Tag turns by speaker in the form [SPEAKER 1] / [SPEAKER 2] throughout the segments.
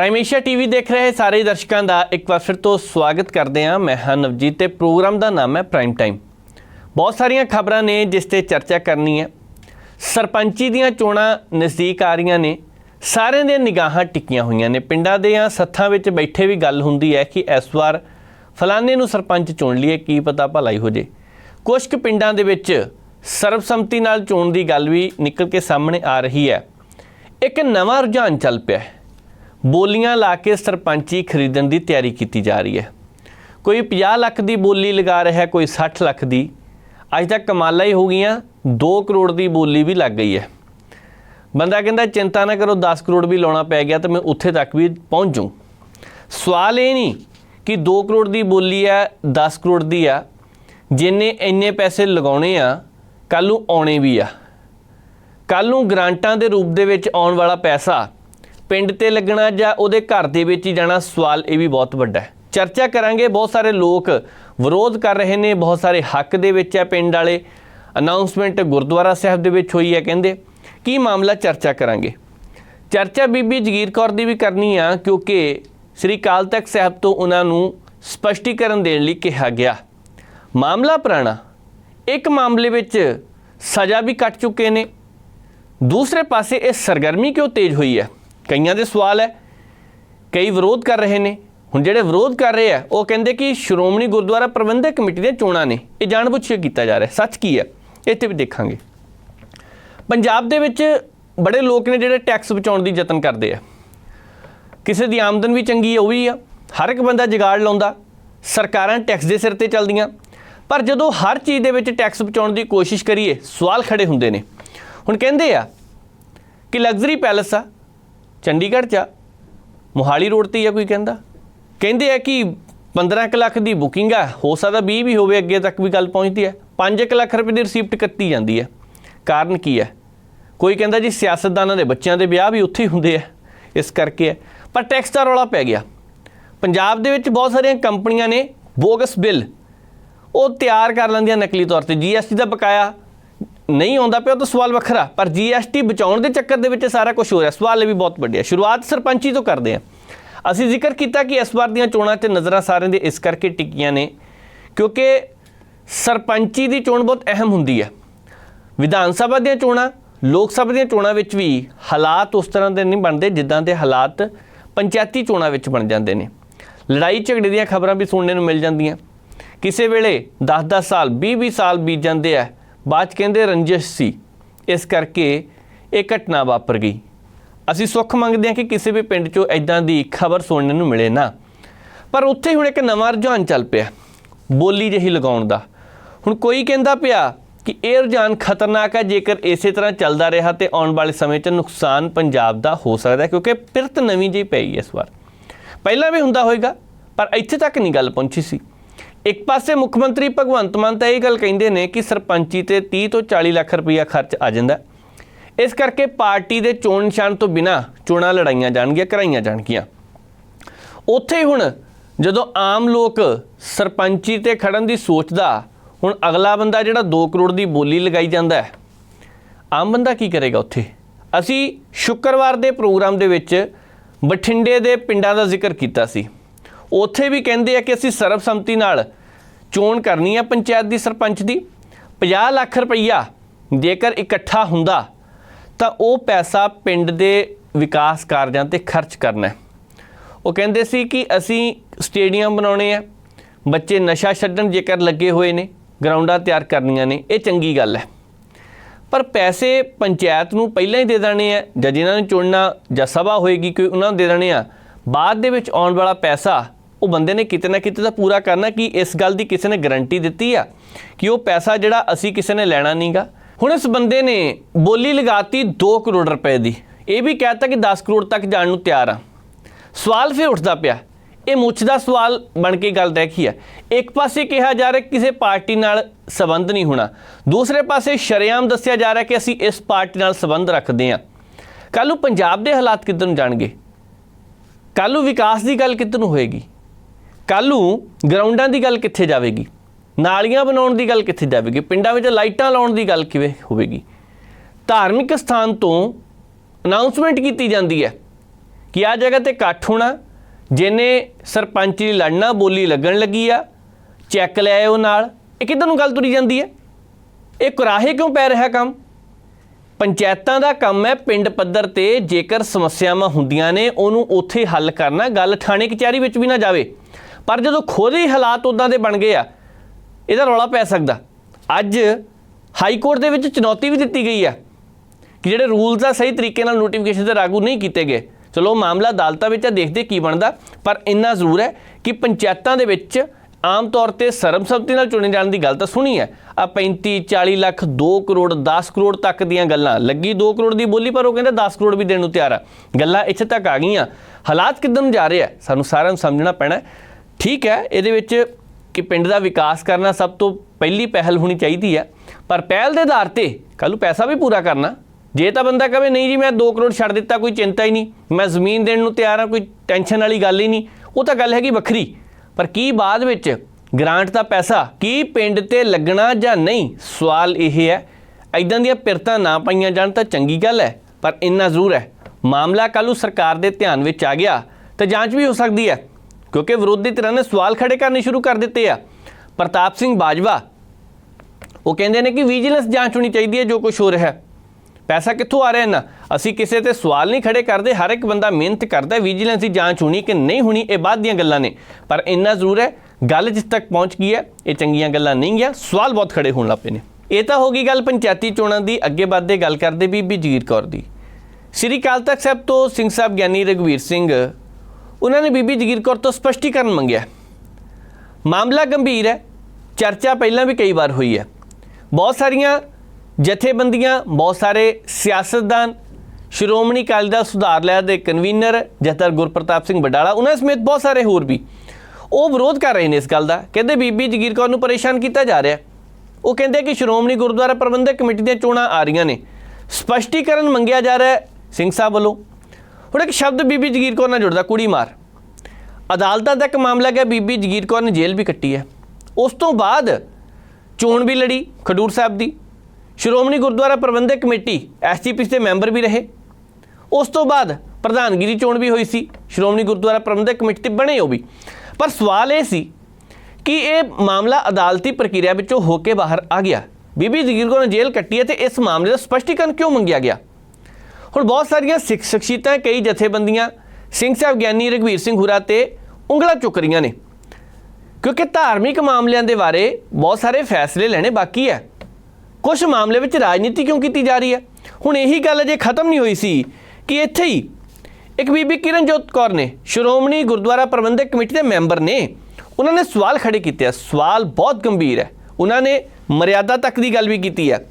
[SPEAKER 1] Prime Asia TV ਦੇਖ ਰਹੇ ਸਾਰੇ ਦਰਸ਼ਕਾਂ ਦਾ ਇੱਕ ਵਾਰ ਫਿਰ ਤੋਂ ਸਵਾਗਤ ਕਰਦੇ ਹਾਂ। ਮੈਂ ਹਾਂ ਨਵਜੀਤ ਤੇ ਪ੍ਰੋਗਰਾਮ ਦਾ ਨਾਮ ਹੈ ਪ੍ਰਾਈਮ ਟਾਈਮ ਬਹੁਤ ਸਾਰੀਆਂ ਖਬਰਾਂ ਨੇ ਜਿਸ ਤੇ ਚਰਚਾ ਕਰਨੀ ਹੈ। ਸਰਪੰਚੀ ਦੀਆਂ ਚੋਣਾਂ ਨਜ਼ਦੀਕ ਆ ਰਹੀਆਂ ਨੇ। ਸਾਰਿਆਂ ਦੀਆਂ ਨਿਗਾਹਾਂ ਟਿਕੀਆਂ ਹੋਈਆਂ ਨੇ। ਪਿੰਡਾਂ ਦੇ ਜਾਂ ਸੱਥਾਂ ਵਿੱਚ ਬੈਠੇ ਵੀ ਗੱਲ ਹੁੰਦੀ ਹੈ ਕਿ ਇਸ ਵਾਰ ਫਲਾਣੇ ਨੂੰ ਸਰਪੰਚ ਚੁਣ ਲਈਏ, ਕੀ ਪਤਾ ਭਲਾਈ ਹੋ ਜੇ। ਕੁਝ ਕੁ ਪਿੰਡਾਂ ਦੇ ਵਿੱਚ ਸਰਬਸੰਮਤੀ ਨਾਲ ਚੋਣ ਦੀ ਗੱਲ ਵੀ ਨਿਕਲ ਕੇ ਸਾਹਮਣੇ ਆ ਰਹੀ ਹੈ। ਇੱਕ ਨਵਾਂ ਰੁਝਾਨ ਚੱਲ ਪਿਆ ਹੈ। ਬੋਲੀਆਂ ਲਾ ਕੇ ਸਰਪੰਚੀ ਖਰੀਦਣ ਦੀ ਤਿਆਰੀ ਕੀਤੀ ਜਾ ਰਹੀ ਹੈ। ਕੋਈ 50 ਲੱਖ ਦੀ ਬੋਲੀ ਲਗਾ ਰਿਹਾ, ਕੋਈ 60 ਲੱਖ ਦੀ। ਅੱਜ ਤੱਕ ਕਮਾਲਾਂ ਹੀ ਹੋ ਗਈਆਂ 2 ਕਰੋੜ ਦੀ ਬੋਲੀ ਵੀ ਲੱਗ ਗਈ ਹੈ। ਬੰਦਾ ਕਹਿੰਦਾ, ਚਿੰਤਾ ਨਾ ਕਰੋ 10 ਕਰੋੜ ਵੀ ਲਾਉਣਾ ਪੈ ਗਿਆ ਤਾਂ ਮੈਂ ਉੱਥੇ ਤੱਕ ਵੀ ਪਹੁੰਚ ਜਾਊਂ। ਸਵਾਲ ਇਹ ਨਹੀਂ ਕਿ 2 ਕਰੋੜ ਦੀ ਬੋਲੀ ਆ 10 ਕਰੋੜ ਦੀ ਆ। ਜਿੰਨੇ ਇੰਨੇ ਪੈਸੇ ਲਗਾਉਣੇ ਆ ਕੱਲ ਨੂੰ ਆਉਣੇ ਵੀ ਆ। ਕੱਲ ਨੂੰ ਗ੍ਰਾਂਟਾਂ ਦੇ ਰੂਪ ਦੇ ਵਿੱਚ ਆਉਣ ਵਾਲਾ ਪੈਸਾ ਪਿੰਡ ਤੇ ਲੱਗਣਾ ਜਾਂ ਉਹਦੇ ਘਰ ਦੇ ਵਿੱਚ ਹੀ ਜਾਣਾ ਸਵਾਲ ਇਹ ਵੀ ਬਹੁਤ ਵੱਡਾ ਹੈ। ਚਰਚਾ ਕਰਾਂਗੇ, ਬਹੁਤ ਸਾਰੇ ਲੋਕ ਵਿਰੋਧ ਕਰ ਰਹੇ ਨੇ, ਬਹੁਤ ਸਾਰੇ ਹੱਕ ਦੇ ਵਿੱਚ ਹੈ ਪਿੰਡ ਵਾਲੇ। ਅਨਾਉਂਸਮੈਂਟ ਗੁਰਦੁਆਰਾ ਸਾਹਿਬ ਦੇ ਵਿੱਚ ਹੋਈ ਹੈ ਕਹਿੰਦੇ। ਕੀ ਮਾਮਲਾ ਚਰਚਾ ਕਰਾਂਗੇ? ਚਰਚਾ ਬੀਬੀ ਜਗੀਰ ਕੌਰ ਦੀ ਵੀ ਕਰਨੀ ਆ, ਕਿਉਂਕਿ ਸ੍ਰੀ ਕਾਲ ਤਖਤ ਸਾਹਿਬ ਤੋਂ ਉਹਨਾਂ ਨੂੰ ਸਪਸ਼ਟੀਕਰਨ ਦੇਣ ਲਈ ਕਿਹਾ ਗਿਆ। ਮਾਮਲਾ ਪੁਰਾਣਾ। ਇੱਕ ਮਾਮਲੇ ਵਿੱਚ ਸਜ਼ਾ ਵੀ ਕੱਟ ਚੁੱਕੇ ਨੇ। ਦੂਸਰੇ ਪਾਸੇ ਇਹ ਸਰਗਰਮੀ ਕਿਉਂ ਤੇਜ਼ ਹੋਈ ਹੈ? ਕਈਆਂ ਦੇ ਸਵਾਲ ਹੈ, ਕਈ ਵਿਰੋਧ ਕਰ ਰਹੇ ਨੇ। ਹੁਣ ਜਿਹੜੇ ਵਿਰੋਧ ਕਰ ਰਹੇ ਆ, ਉਹ ਕਹਿੰਦੇ ਕਿ ਸ਼੍ਰੋਮਣੀ ਗੁਰਦੁਆਰਾ ਪ੍ਰਬੰਧਕ ਕਮੇਟੀ ਦੀਆਂ ਚੋਣਾਂ ਨੇ, ਇਹ ਜਾਣਬੁੱਝ ਕੇ ਕੀਤਾ ਜਾ ਰਿਹਾ, ਸੱਚ ਕੀ ਹੈ? ਇੱਥੇ ਵੀ ਦੇਖਾਂਗੇ। ਪੰਜਾਬ ਦੇ ਵਿੱਚ ਬੜੇ ਲੋਕ ਨੇ ਜਿਹੜੇ ਟੈਕਸ ਬਚਾਉਣ ਦੀ ਯਤਨ ਕਰਦੇ ਆ। ਕਿਸੇ ਦੀ ਆਮਦਨ ਵੀ ਚੰਗੀ ਹੈ ਉਹ ਵੀ ਆ। ਹਰ ਇੱਕ ਬੰਦਾ ਜਗਾੜ ਲਾਉਂਦਾ, ਸਰਕਾਰਾਂ ਟੈਕਸ ਦੇ ਸਿਰ ਤੇ ਚੱਲਦੀਆਂ। ਪਰ ਜਦੋਂ ਹਰ ਚੀਜ਼ ਦੇ ਵਿੱਚ ਟੈਕਸ ਬਚਾਉਣ ਦੀ ਕੋਸ਼ਿਸ਼ ਕਰੀਏ, ਸਵਾਲ ਖੜੇ ਹੁੰਦੇ ਨੇ। ਹੁਣ ਕਹਿੰਦੇ ਆ ਕਿ ਲਗਜ਼ਰੀ ਪੈਲਸ ਆ ਚੰਡੀਗੜ੍ਹ 'ਚ ਆ ਮੋਹਾਲੀ ਰੋਡ ਤੇ ਹੀ ਆ ਕੋਈ ਕਹਿੰਦਾ। ਕਹਿੰਦੇ ਆ ਕਿ 15 ਕੁ ਲੱਖ ਦੀ ਬੁਕਿੰਗ ਆ, ਹੋ ਸਕਦਾ 20 ਵੀ ਹੋਵੇ ਅੱਗੇ ਤੱਕ ਵੀ ਗੱਲ ਪਹੁੰਚਦੀ ਹੈ 5 ਕੁ ਲੱਖ ਰੁਪਏ ਦੀ ਰਿਸੀਪਟ ਕੱਟੀ ਜਾਂਦੀ ਹੈ ਕਾਰਨ ਕੀ ਹੈ ਕੋਈ ਕਹਿੰਦਾ ਜੀ ਸਿਆਸਤਦਾਨਾਂ ਦੇ ਬੱਚਿਆਂ ਦੇ ਵਿਆਹ ਵੀ ਉੱਥੇ ਹੀ ਹੁੰਦੇ ਆ, ਇਸ ਕਰਕੇ ਹੈ ਪਰ ਟੈਕਸ ਦਾ ਰੌਲਾ ਪੈ ਗਿਆ। ਪੰਜਾਬ ਦੇ ਵਿੱਚ ਬਹੁਤ ਸਾਰੀਆਂ ਕੰਪਨੀਆਂ ਨੇ ਬੋਗਸ ਬਿੱਲ, ਉਹ ਤਿਆਰ ਕਰ ਲੈਂਦੀਆਂ ਨਕਲੀ ਤੌਰ ਤੇ। ਜੀਐਸਟੀ ਦਾ ਬਕਾਇਆ ਨਹੀਂ ਆਉਂਦਾ ਪਿਆ, ਉਹ ਤਾਂ ਸਵਾਲ ਵੱਖਰਾ। ਪਰ ਜੀਐਸਟੀ ਬਚਾਉਣ ਦੇ ਚੱਕਰ ਦੇ ਵਿੱਚ ਸਾਰਾ ਕੁਝ ਹੋ ਰਿਹਾ। ਸਵਾਲ ਇਹ ਵੀ ਬਹੁਤ ਵੱਡੇ ਆ। ਸ਼ੁਰੂਆਤ ਸਰਪੰਚੀ ਤੋਂ ਕਰਦੇ ਆ ਅਸੀਂ ਜ਼ਿਕਰ ਕੀਤਾ ਕਿ ਇਸ ਵਾਰ ਦੀਆਂ ਚੋਣਾਂ 'ਚ ਨਜ਼ਰਾਂ ਸਾਰਿਆਂ ਦੇ ਇਸ ਕਰਕੇ ਟਿੱਕੀਆਂ ਨੇ, ਕਿਉਂਕਿ ਸਰਪੰਚੀ ਦੀ ਚੋਣ ਬਹੁਤ ਅਹਿਮ ਹੁੰਦੀ ਹੈ। ਵਿਧਾਨ ਸਭਾ ਦੀਆਂ ਚੋਣਾਂ, ਲੋਕ ਸਭਾ ਦੀਆਂ ਚੋਣਾਂ ਵਿੱਚ ਵੀ ਹਾਲਾਤ ਉਸ ਤਰ੍ਹਾਂ ਦੇ ਨਹੀਂ ਬਣਦੇ ਜਿੱਦਾਂ ਦੇ ਹਾਲਾਤ ਪੰਚਾਇਤੀ ਚੋਣਾਂ ਵਿੱਚ ਬਣ ਜਾਂਦੇ ਨੇ। ਲੜਾਈ ਝਗੜੇ ਦੀਆਂ ਖਬਰਾਂ ਵੀ ਸੁਣਨ ਨੂੰ ਮਿਲ ਜਾਂਦੀਆਂ। ਕਿਸੇ ਵੇਲੇ 10-10 ਸਾਲ 20-20 ਸਾਲ ਬੀਤ ਜਾਂਦੇ ਆ। ਬਾਅਦ 'ਚ ਕਹਿੰਦੇ ਰੰਜਿਸ਼ ਸੀ। ਇਸ ਕਰਕੇ ਇਹ ਘਟਨਾ ਵਾਪਰ ਗਈ। ਅਸੀਂ ਸੁੱਖ ਮੰਗਦੇ ਹਾਂ ਕਿ ਕਿਸੇ ਵੀ ਪਿੰਡ 'ਚੋਂ ਐਦਾਂ ਦੀ ਖਬਰ ਸੁਣਨ ਨੂੰ ਮਿਲੇ ਨਾ। ਪਰ ਉੱਥੇ ਹੁਣ ਇੱਕ ਨਵਾਂ ਰੁਝਾਨ ਚੱਲ ਪਿਆ। ਬੋਲੀ ਜਿਹੀ ਲਗਾਉਣ ਦਾ। ਹੁਣ ਕੋਈ ਕਹਿੰਦਾ ਪਿਆ ਕਿ ਇਹ ਰੁਝਾਨ ਖਤਰਨਾਕ ਹੈ, ਜੇਕਰ ਇਸੇ ਤਰ੍ਹਾਂ ਚੱਲਦਾ ਰਿਹਾ ਤੇ ਆਉਣ ਵਾਲੇ ਸਮੇਂ 'ਚ ਨੁਕਸਾਨ ਪੰਜਾਬ ਦਾ ਹੋ ਸਕਦਾ ਹੈ, ਕਿਉਂਕਿ ਪਿਰਤ ਨਵੀਂ ਜਿਹੀ ਪਈ ਇਸ ਵਾਰ। ਪਹਿਲਾਂ ਵੀ ਹੁੰਦਾ ਹੋਵੇਗਾ ਪਰ ਇੱਥੇ ਤੱਕ ਨਹੀਂ ਗੱਲ ਪਹੁੰਚੀ ਸੀ। ਇੱਕ ਪਾਸੇ ਮੁੱਖ ਮੰਤਰੀ ਭਗਵੰਤ ਮਾਨ ਤਾਂ ਇਹ ਗੱਲ ਕਹਿੰਦੇ ਨੇ ਕਿ ਸਰਪੰਚੀ ਤੇ 30 ਤੋਂ 40 ਲੱਖ ਰੁਪਈਆ ਖਰਚ ਆ ਜਾਂਦਾ ਇਸ ਕਰਕੇ ਪਾਰਟੀ ਦੇ ਚੋਣ ਨਿਸ਼ਾਨ ਤੋਂ ਬਿਨਾ ਚੋਣਾਂ ਲੜਾਈਆਂ ਜਾਣਗੀਆਂ, ਕਰਾਈਆਂ ਜਾਣਗੀਆਂ। ਉੱਥੇ ਹੁਣ ਜਦੋਂ ਆਮ ਲੋਕ ਸਰਪੰਚੀ ਤੇ ਖੜਨ ਦੀ ਸੋਚਦਾ ਹੁਣ ਅਗਲਾ ਬੰਦਾ ਜਿਹੜਾ 2 ਕਰੋੜ ਦੀ ਬੋਲੀ ਲਗਾਈ ਜਾਂਦਾ ਹੈ, ਆਮ ਬੰਦਾ ਕੀ ਕਰੇਗਾ ਉੱਥੇ? ਅਸੀਂ ਸ਼ੁੱਕਰਵਾਰ ਦੇ ਪ੍ਰੋਗਰਾਮ ਦੇ ਵਿੱਚ ਬਠਿੰਡੇ ਦੇ ਪਿੰਡਾਂ ਦਾ ਜ਼ਿਕਰ ਕੀਤਾ ਸੀ। ਉੱਥੇ ਵੀ ਕਹਿੰਦੇ ਆ ਕਿ ਅਸੀਂ ਸਰਬਸੰਮਤੀ ਨਾਲ ਚੋਣ ਕਰਨੀ ਹੈ ਪੰਚਾਇਤ ਦੀ ਸਰਪੰਚ ਦੀ। 50 ਲੱਖ ਰੁਪਈਆ ਜੇਕਰ ਇਕੱਠਾ ਹੁੰਦਾ, ਤਾਂ ਉਹ ਪੈਸਾ ਪਿੰਡ ਦੇ ਵਿਕਾਸ ਕਾਰਜਾਂ ਤੇ ਖਰਚ ਕਰਨਾ ਉਹ ਕਹਿੰਦੇ ਸੀ ਕਿ ਅਸੀਂ ਸਟੇਡੀਅਮ ਬਣਾਉਣੇ ਆ, ਬੱਚੇ ਨਸ਼ਾ ਛੱਡਣ ਜੇਕਰ ਲੱਗੇ ਹੋਏ ਨੇ, ਗਰਾਊਂਡਾਂ ਤਿਆਰ ਕਰਨੀਆਂ ਨੇ, ਇਹ ਚੰਗੀ ਗੱਲ ਹੈ। ਪਰ ਪੈਸੇ ਪੰਚਾਇਤ ਨੂੰ ਪਹਿਲਾਂ ਹੀ ਦੇ ਦੇਣੇ ਆ, ਜਾਂ ਜਿਨ੍ਹਾਂ ਨੂੰ ਚੁਣਨਾ ਜਾਂ ਸਭਾ ਹੋਏਗੀ ਕੋਈ ਉਹਨਾਂ ਨੂੰ ਦੇ ਦੇਣੇ ਆ, ਬਾਅਦ ਦੇ ਵਿੱਚ ਆਉਣ ਵਾਲਾ ਪੈਸਾ ਉਹ ਬੰਦੇ ਨੇ ਕਿਤੇ ਨਾ ਕਿਤੇ ਤਾਂ ਪੂਰਾ ਕਰਨਾ ਕਿ ਇਸ ਗੱਲ ਦੀ ਕਿਸੇ ਨੇ ਗਾਰੰਟੀ ਦਿੱਤੀ ਆ ਕਿ ਉਹ ਪੈਸਾ ਜਿਹੜਾ ਅਸੀਂ ਕਿਸੇ ਨੇ ਲੈਣਾ ਨਹੀਂਗਾ। ਹੁਣ ਇਸ ਬੰਦੇ ਨੇ ਬੋਲੀ ਲਗਾਤੀ 2 ਕਰੋੜ ਰੁਪਏ ਦੀ। ਇਹ ਵੀ ਕਹਿਤਾ ਕਿ 10 ਕਰੋੜ ਤੱਕ ਜਾਣ ਨੂੰ ਤਿਆਰ ਆ। ਸਵਾਲ ਫਿਰ ਉੱਠਦਾ ਪਿਆ। ਇਹ ਮੁੱਛ ਦਾ ਸਵਾਲ ਬਣ ਕੇ ਗੱਲ ਦੇਖੀ ਹੈ ਇੱਕ ਪਾਸੇ ਕਿਹਾ ਜਾ ਰਿਹਾ ਕਿਸੇ ਪਾਰਟੀ ਨਾਲ ਸਬੰਧ ਨਹੀਂ ਹੋਣਾ। ਦੂਸਰੇ ਪਾਸੇ ਸ਼ਰੇਆਮ ਦੱਸਿਆ ਜਾ ਰਿਹਾ ਕਿ ਅਸੀਂ ਇਸ ਪਾਰਟੀ ਨਾਲ ਸਬੰਧ ਰੱਖਦੇ ਹਾਂ ਕੱਲ ਨੂੰ ਪੰਜਾਬ ਦੇ ਹਾਲਾਤ ਕਿੱਧਰ ਨੂੰ ਜਾਣਗੇ? ਕੱਲ ਨੂੰ ਵਿਕਾਸ ਦੀ ਗੱਲ ਕਿੱਧਰ ਨੂੰ ਹੋਏਗੀ? ਕੱਲ ਨੂੰ ਗਰਾਊਂਡਾਂ ਦੀ ਗੱਲ ਕਿੱਥੇ ਜਾਵੇਗੀ? ਨਾਲੀਆਂ ਬਣਾਉਣ ਦੀ ਗੱਲ ਕਿੱਥੇ ਜਾਵੇਗੀ? ਪਿੰਡਾਂ ਵਿੱਚ ਲਾਈਟਾਂ ਲਾਉਣ ਦੀ ਗੱਲ ਕਿਵੇਂ ਹੋਵੇਗੀ? ਧਾਰਮਿਕ ਸਥਾਨ ਤੋਂ ਅਨਾਉਂਸਮੈਂਟ ਕੀਤੀ ਜਾਂਦੀ ਹੈ ਕਿ ਆ ਜਗ੍ਹਾ ਤੇ ਇਕੱਠ ਹੋਣਾ, ਜਿਹਨੇ ਸਰਪੰਚ ਲਈ ਲੜਨਾ ਬੋਲੀ ਲੱਗਣ ਲੱਗੀ ਆ, ਚੈੱਕ ਲੈ ਆਇਓ ਨਾਲ। ਇਹ ਕਿੱਧਰ ਨੂੰ ਗੱਲ ਤੁਰੀ ਜਾਂਦੀ ਹੈ? ਇਹ ਕੁਰਾਹੇ ਕਿਉਂ ਪੈ ਰਿਹਾ ਕੰਮ? ਪੰਚਾਇਤਾਂ ਦਾ ਕੰਮ ਹੈ ਪਿੰਡ ਪੱਧਰ ਤੇ ਜੇਕਰ ਸਮੱਸਿਆਵਾਂ ਹੁੰਦੀਆਂ ਨੇ, ਉਹਨੂੰ ਉੱਥੇ ਹੱਲ ਕਰਨਾ, ਗੱਲ ਥਾਣੇ ਕਚਹਿਰੀ ਵਿੱਚ ਵੀ ਨਾ ਜਾਵੇ। ਪਰ ਜਦੋਂ ਖੁਦ ਹੀ ਹਾਲਾਤ ਉਦਾਂ ਦੇ ਬਣ ਗਏ ਆ, ਇਹਦਾ ਰੌਲਾ ਪੈ ਸਕਦਾ। ਅੱਜ ਹਾਈ ਕੋਰਟ ਦੇ ਵਿੱਚ ਚੁਣੌਤੀ ਵੀ ਦਿੱਤੀ ਗਈ ਆ ਕਿ ਜਿਹੜੇ ਰੂਲਸ ਆ ਸਹੀ ਤਰੀਕੇ ਨਾਲ ਨੋਟੀਫਿਕੇਸ਼ਨ ਤੇ ਲਾਗੂ ਨਹੀਂ ਕੀਤੇ ਗਏ। ਚਲੋ, ਮਾਮਲਾ ਅਦਾਲਤਾਂ ਵਿੱਚ ਆ, ਦੇਖਦੇ ਕੀ ਬਣਦਾ, ਪਰ ਇੰਨਾ ਜ਼ਰੂਰ ਹੈ ਕਿ ਪੰਚਾਇਤਾਂ ਦੇ ਵਿੱਚ ਆਮ ਤੌਰ ਤੇ ਸਰਬਸੰਮਤੀ ਨਾਲ ਚੁਣੇ ਜਾਣ ਦੀ ਗੱਲ ਤਾਂ ਸੁਣੀ ਹੈ। ਆ 35 40 ਲੱਖ 2 ਕਰੋੜ 10 ਕਰੋੜ ਤੱਕ ਦੀਆਂ ਗੱਲਾਂ। ਲੱਗੀ 2 ਕਰੋੜ ਦੀ ਬੋਲੀ, ਪਰ ਉਹ ਕਹਿੰਦਾ 10 ਕਰੋੜ ਵੀ ਦੇਣ ਨੂੰ ਤਿਆਰ ਆ। ਗੱਲਾਂ ਇੱਥੇ ਤੱਕ ਆ ਗਈਆਂ। ਹਾਲਾਤ ਕਿੱਧਰ ਨੂੰ ਜਾ ਰਹੇ ਆ, ਸਾਨੂੰ ਸਾਰਿਆਂ ਨੂੰ ਸਮਝਣਾ ਪੈਣਾ ਠੀਕ ਹੈ, ਇਹਦੇ ਵਿੱਚ ਕਿ ਪਿੰਡ ਦਾ ਵਿਕਾਸ ਕਰਨਾ ਸਭ ਤੋਂ ਪਹਿਲੀ ਪਹਿਲ ਹੋਣੀ ਚਾਹੀਦੀ ਹੈ। ਪਰ ਪਹਿਲ ਦੇ ਆਧਾਰ ਤੇ ਕੱਲ੍ਹ ਨੂੰ ਪੈਸਾ ਵੀ ਪੂਰਾ ਕਰਨਾ। ਜੇ ਤਾਂ ਬੰਦਾ ਕਵੇ ਨਹੀਂ ਜੀ, ਮੈਂ 2 ਕਰੋੜ ਛੱਡ ਦਿੱਤਾ, ਕੋਈ ਚਿੰਤਾ ਹੀ ਨਹੀਂ। ਮੈਂ ਜ਼ਮੀਨ ਦੇਣ ਨੂੰ ਤਿਆਰ ਹਾਂ, ਕੋਈ ਟੈਨਸ਼ਨ ਵਾਲੀ ਗੱਲ ਹੀ ਨਹੀਂ। ਉਹ ਤਾਂ ਗੱਲ ਹੈਗੀ ਵੱਖਰੀ। ਪਰ ਕੀ ਬਾਅਦ ਵਿੱਚ ਗ੍ਰਾਂਟ ਦਾ ਪੈਸਾ ਕੀ ਪਿੰਡ ਤੇ ਲੱਗਣਾ ਜਾਂ ਨਹੀਂ, ਸਵਾਲ ਇਹ ਹੈ। ਐਦਾਂ ਦੀਆਂ ਪਿਰਤਾਂ ਨਾ ਪਾਈਆਂ ਜਾਣ ਤਾਂ ਚੰਗੀ ਗੱਲ ਹੈ, ਪਰ ਇੰਨਾ ਜ਼ਰੂਰ ਹੈ। ਮਾਮਲਾ ਕੱਲ੍ਹ ਨੂੰ ਸਰਕਾਰ ਦੇ ਧਿਆਨ ਵਿੱਚ ਆ ਗਿਆ, ਤਾਂ ਜਾਂਚ ਵੀ ਹੋ ਸਕਦੀ ਹੈ। ਕਿਉਂਕਿ ਵਿਰੋਧੀ ਧਿਰਾਂ ਨੇ ਸਵਾਲ ਖੜੇ ਕਰਨੇ ਸ਼ੁਰੂ ਕਰ ਦਿੱਤੇ ਆ। ਪ੍ਰਤਾਪ ਸਿੰਘ ਬਾਜਵਾ, ਉਹ ਕਹਿੰਦੇ ਨੇ ਕਿ ਵਿਜੀਲੈਂਸ ਜਾਂਚ ਹੋਣੀ ਚਾਹੀਦੀ ਹੈ ਜੋ ਕੁਝ ਹੋ ਰਿਹਾ ਹੈ। ਪੈਸਾ ਕਿੱਥੋਂ ਆ ਰਿਹਾ ਇਹਨਾਂ? ਅਸੀਂ ਕਿਸੇ ਤੇ ਸਵਾਲ ਨਹੀਂ ਖੜੇ ਕਰਦੇ, ਹਰ ਇੱਕ ਬੰਦਾ ਮਿਹਨਤ ਕਰਦਾ ਵਿਜੀਲੈਂਸ ਦੀ ਜਾਂਚ ਹੋਣੀ ਕਿ ਨਹੀਂ ਹੋਣੀ, ਇਹ ਬਾਅਦ ਦੀਆਂ ਗੱਲਾਂ ਨੇ। ਪਰ ਇੰਨਾ ਜ਼ਰੂਰ ਹੈ, ਗੱਲ ਜਿਸ ਤੱਕ ਪਹੁੰਚ ਗਈ ਹੈ, ਇਹ ਚੰਗੀਆਂ ਗੱਲਾਂ ਨਹੀਂ ਗਿਆ ਸਵਾਲ ਬਹੁਤ ਖੜੇ ਹੋਣ ਲੱਗ ਪਏ ਨੇ। ਇਹ ਤਾਂ ਹੋ ਗਈ ਗੱਲ ਪੰਚਾਇਤੀ ਚੋਣਾਂ ਦੀ, ਅੱਗੇ ਵੱਧਦੇ ਗੱਲ ਕਰਦੇ ਬੀਬੀ ਜਗੀਰ ਕੌਰ ਦੀ। ਸ੍ਰੀ ਅਕਾਲ ਤਖਤ ਸਾਹਿਬ ਤੋਂ ਸਿੰਘ ਸਾਹਿਬ ਗਿਆਨੀ ਰਘਵੀਰ ਸਿੰਘ ਉਹਨਾਂ ਨੇ ਬੀਬੀ ਜਗੀਰ ਕੌਰ ਤੋਂ ਸਪਸ਼ਟੀਕਰਨ ਮੰਗਿਆ। ਮਾਮਲਾ ਗੰਭੀਰ ਹੈ। ਚਰਚਾ ਪਹਿਲਾਂ ਵੀ ਕਈ ਵਾਰ ਹੋਈ ਹੈ। ਬਹੁਤ ਸਾਰੀਆਂ ਜਥੇਬੰਦੀਆਂ, ਬਹੁਤ ਸਾਰੇ ਸਿਆਸਤਦਾਨ, ਸ਼੍ਰੋਮਣੀ ਅਕਾਲੀ ਦਲ ਸੁਧਾਰ ਲਹਿਰ ਦੇ ਕਨਵੀਨਰ ਜਥੇਦਾਰ ਗੁਰਪ੍ਰਤਾਪ ਸਿੰਘ ਬਡਾਲਾ ਉਹਨਾਂ ਸਮੇਤ ਬਹੁਤ ਸਾਰੇ ਹੋਰ ਵੀ। ਉਹ ਵਿਰੋਧ ਕਰ ਰਹੇ ਨੇ ਇਸ ਗੱਲ ਦਾ। ਕਹਿੰਦੇ ਬੀਬੀ ਜਗੀਰ ਕੌਰ ਨੂੰ ਪਰੇਸ਼ਾਨ ਕੀਤਾ ਜਾ ਰਿਹਾ ਉਹ ਕਹਿੰਦੇ ਕਿ ਸ਼੍ਰੋਮਣੀ ਗੁਰਦੁਆਰਾ ਪ੍ਰਬੰਧਕ ਕਮੇਟੀ ਦੀਆਂ ਚੋਣਾਂ ਆ ਰਹੀਆਂ ਨੇ। ਸਪਸ਼ਟੀਕਰਨ ਮੰਗਿਆ ਜਾ ਰਿਹਾ ਸਿੰਘ ਸਾਹਿਬ ਵੱਲੋਂ। ਹੁਣ ਇੱਕ ਸ਼ਬਦ ਬੀਬੀ ਜਗੀਰ ਕੌਰ ਨਾਲ ਜੁੜਦਾ, ਕੁੜੀ ਮਾਰ। ਅਦਾਲਤਾਂ ਤੱਕ ਮਾਮਲਾ ਗਿਆ ਬੀਬੀ ਜਗੀਰ ਕੌਰ ਨੇ ਜੇਲ੍ਹ ਵੀ ਕੱਟੀ ਹੈ। ਉਸ ਤੋਂ ਬਾਅਦ ਚੋਣ ਵੀ ਲੜੀ ਖਡੂਰ ਸਾਹਿਬ ਦੀ। ਸ਼੍ਰੋਮਣੀ ਗੁਰਦੁਆਰਾ ਪ੍ਰਬੰਧਕ ਕਮੇਟੀ ਐਸਜੀਪੀਸੀ ਦੇ ਮੈਂਬਰ ਵੀ ਰਹੇ। ਉਸ ਤੋਂ ਬਾਅਦ ਪ੍ਰਧਾਨਗੀ ਦੀ ਚੋਣ ਵੀ ਹੋਈ ਸੀ, ਸ਼੍ਰੋਮਣੀ ਗੁਰਦੁਆਰਾ ਪ੍ਰਬੰਧਕ ਕਮੇਟੀ ਤੇ ਬਣੇ ਉਹ ਵੀ। ਪਰ ਸਵਾਲ ਇਹ ਸੀ ਕਿ ਇਹ ਮਾਮਲਾ ਅਦਾਲਤੀ ਪ੍ਰਕਿਰਿਆ ਵਿੱਚੋਂ ਹੋ ਕੇ ਬਾਹਰ ਆ ਗਿਆ। ਬੀਬੀ ਜਗੀਰ ਕੌਰ ਨੇ ਜੇਲ੍ਹ ਕੱਟੀ ਹੈ ਤੇ ਇਸ ਮਾਮਲੇ ਦਾ ਸਪਸ਼ਟੀਕਰਨ ਕਿਉਂ ਮੰਗਿਆ ਗਿਆ? ਹੁਣ ਬਹੁਤ ਸਾਰੀਆਂ ਸਿੱਖ ਸ਼ਖਸੀਅਤਾਂ, ਕਈ ਜਥੇਬੰਦੀਆਂ, ਸਿੰਘ ਸਾਹਿਬ ਗਿਆਨੀ ਰਘਵੀਰ ਸਿੰਘ ਹੁਰਾ ਤੇ ਉਂਗਲਾਂ ਚੁੱਕ ਰਹੀਆਂ ਨੇ। ਕਿਉਂਕਿ ਧਾਰਮਿਕ ਮਾਮਲਿਆਂ ਦੇ ਬਾਰੇ ਬਹੁਤ ਸਾਰੇ ਫੈਸਲੇ ਲੈਣੇ ਬਾਕੀ ਹੈ। ਕੁਝ ਮਾਮਲੇ ਵਿੱਚ ਰਾਜਨੀਤੀ ਕਿਉਂ ਕੀਤੀ ਜਾ ਰਹੀ ਹੈ? ਹੁਣ ਇਹੀ ਗੱਲ ਜੇ ਖਤਮ ਨਹੀਂ ਹੋਈ ਸੀ ਕਿ ਇੱਥੇ ਹੀ ਇੱਕ ਬੀਬੀ ਕਿਰਨਜੋਤ ਕੌਰ ਨੇ, ਸ਼੍ਰੋਮਣੀ ਗੁਰਦੁਆਰਾ ਪ੍ਰਬੰਧਕ ਕਮੇਟੀ ਦੇ ਮੈਂਬਰ ਨੇ, ਉਹਨਾਂ ਨੇ ਸਵਾਲ ਖੜੇ ਕੀਤੇ ਆ। ਸਵਾਲ ਬਹੁਤ ਗੰਭੀਰ ਹੈ। ਉਹਨਾਂ ਨੇ ਮਰਿਆਦਾ ਤੱਕ ਦੀ ਗੱਲ ਵੀ ਕੀਤੀ ਹੈ।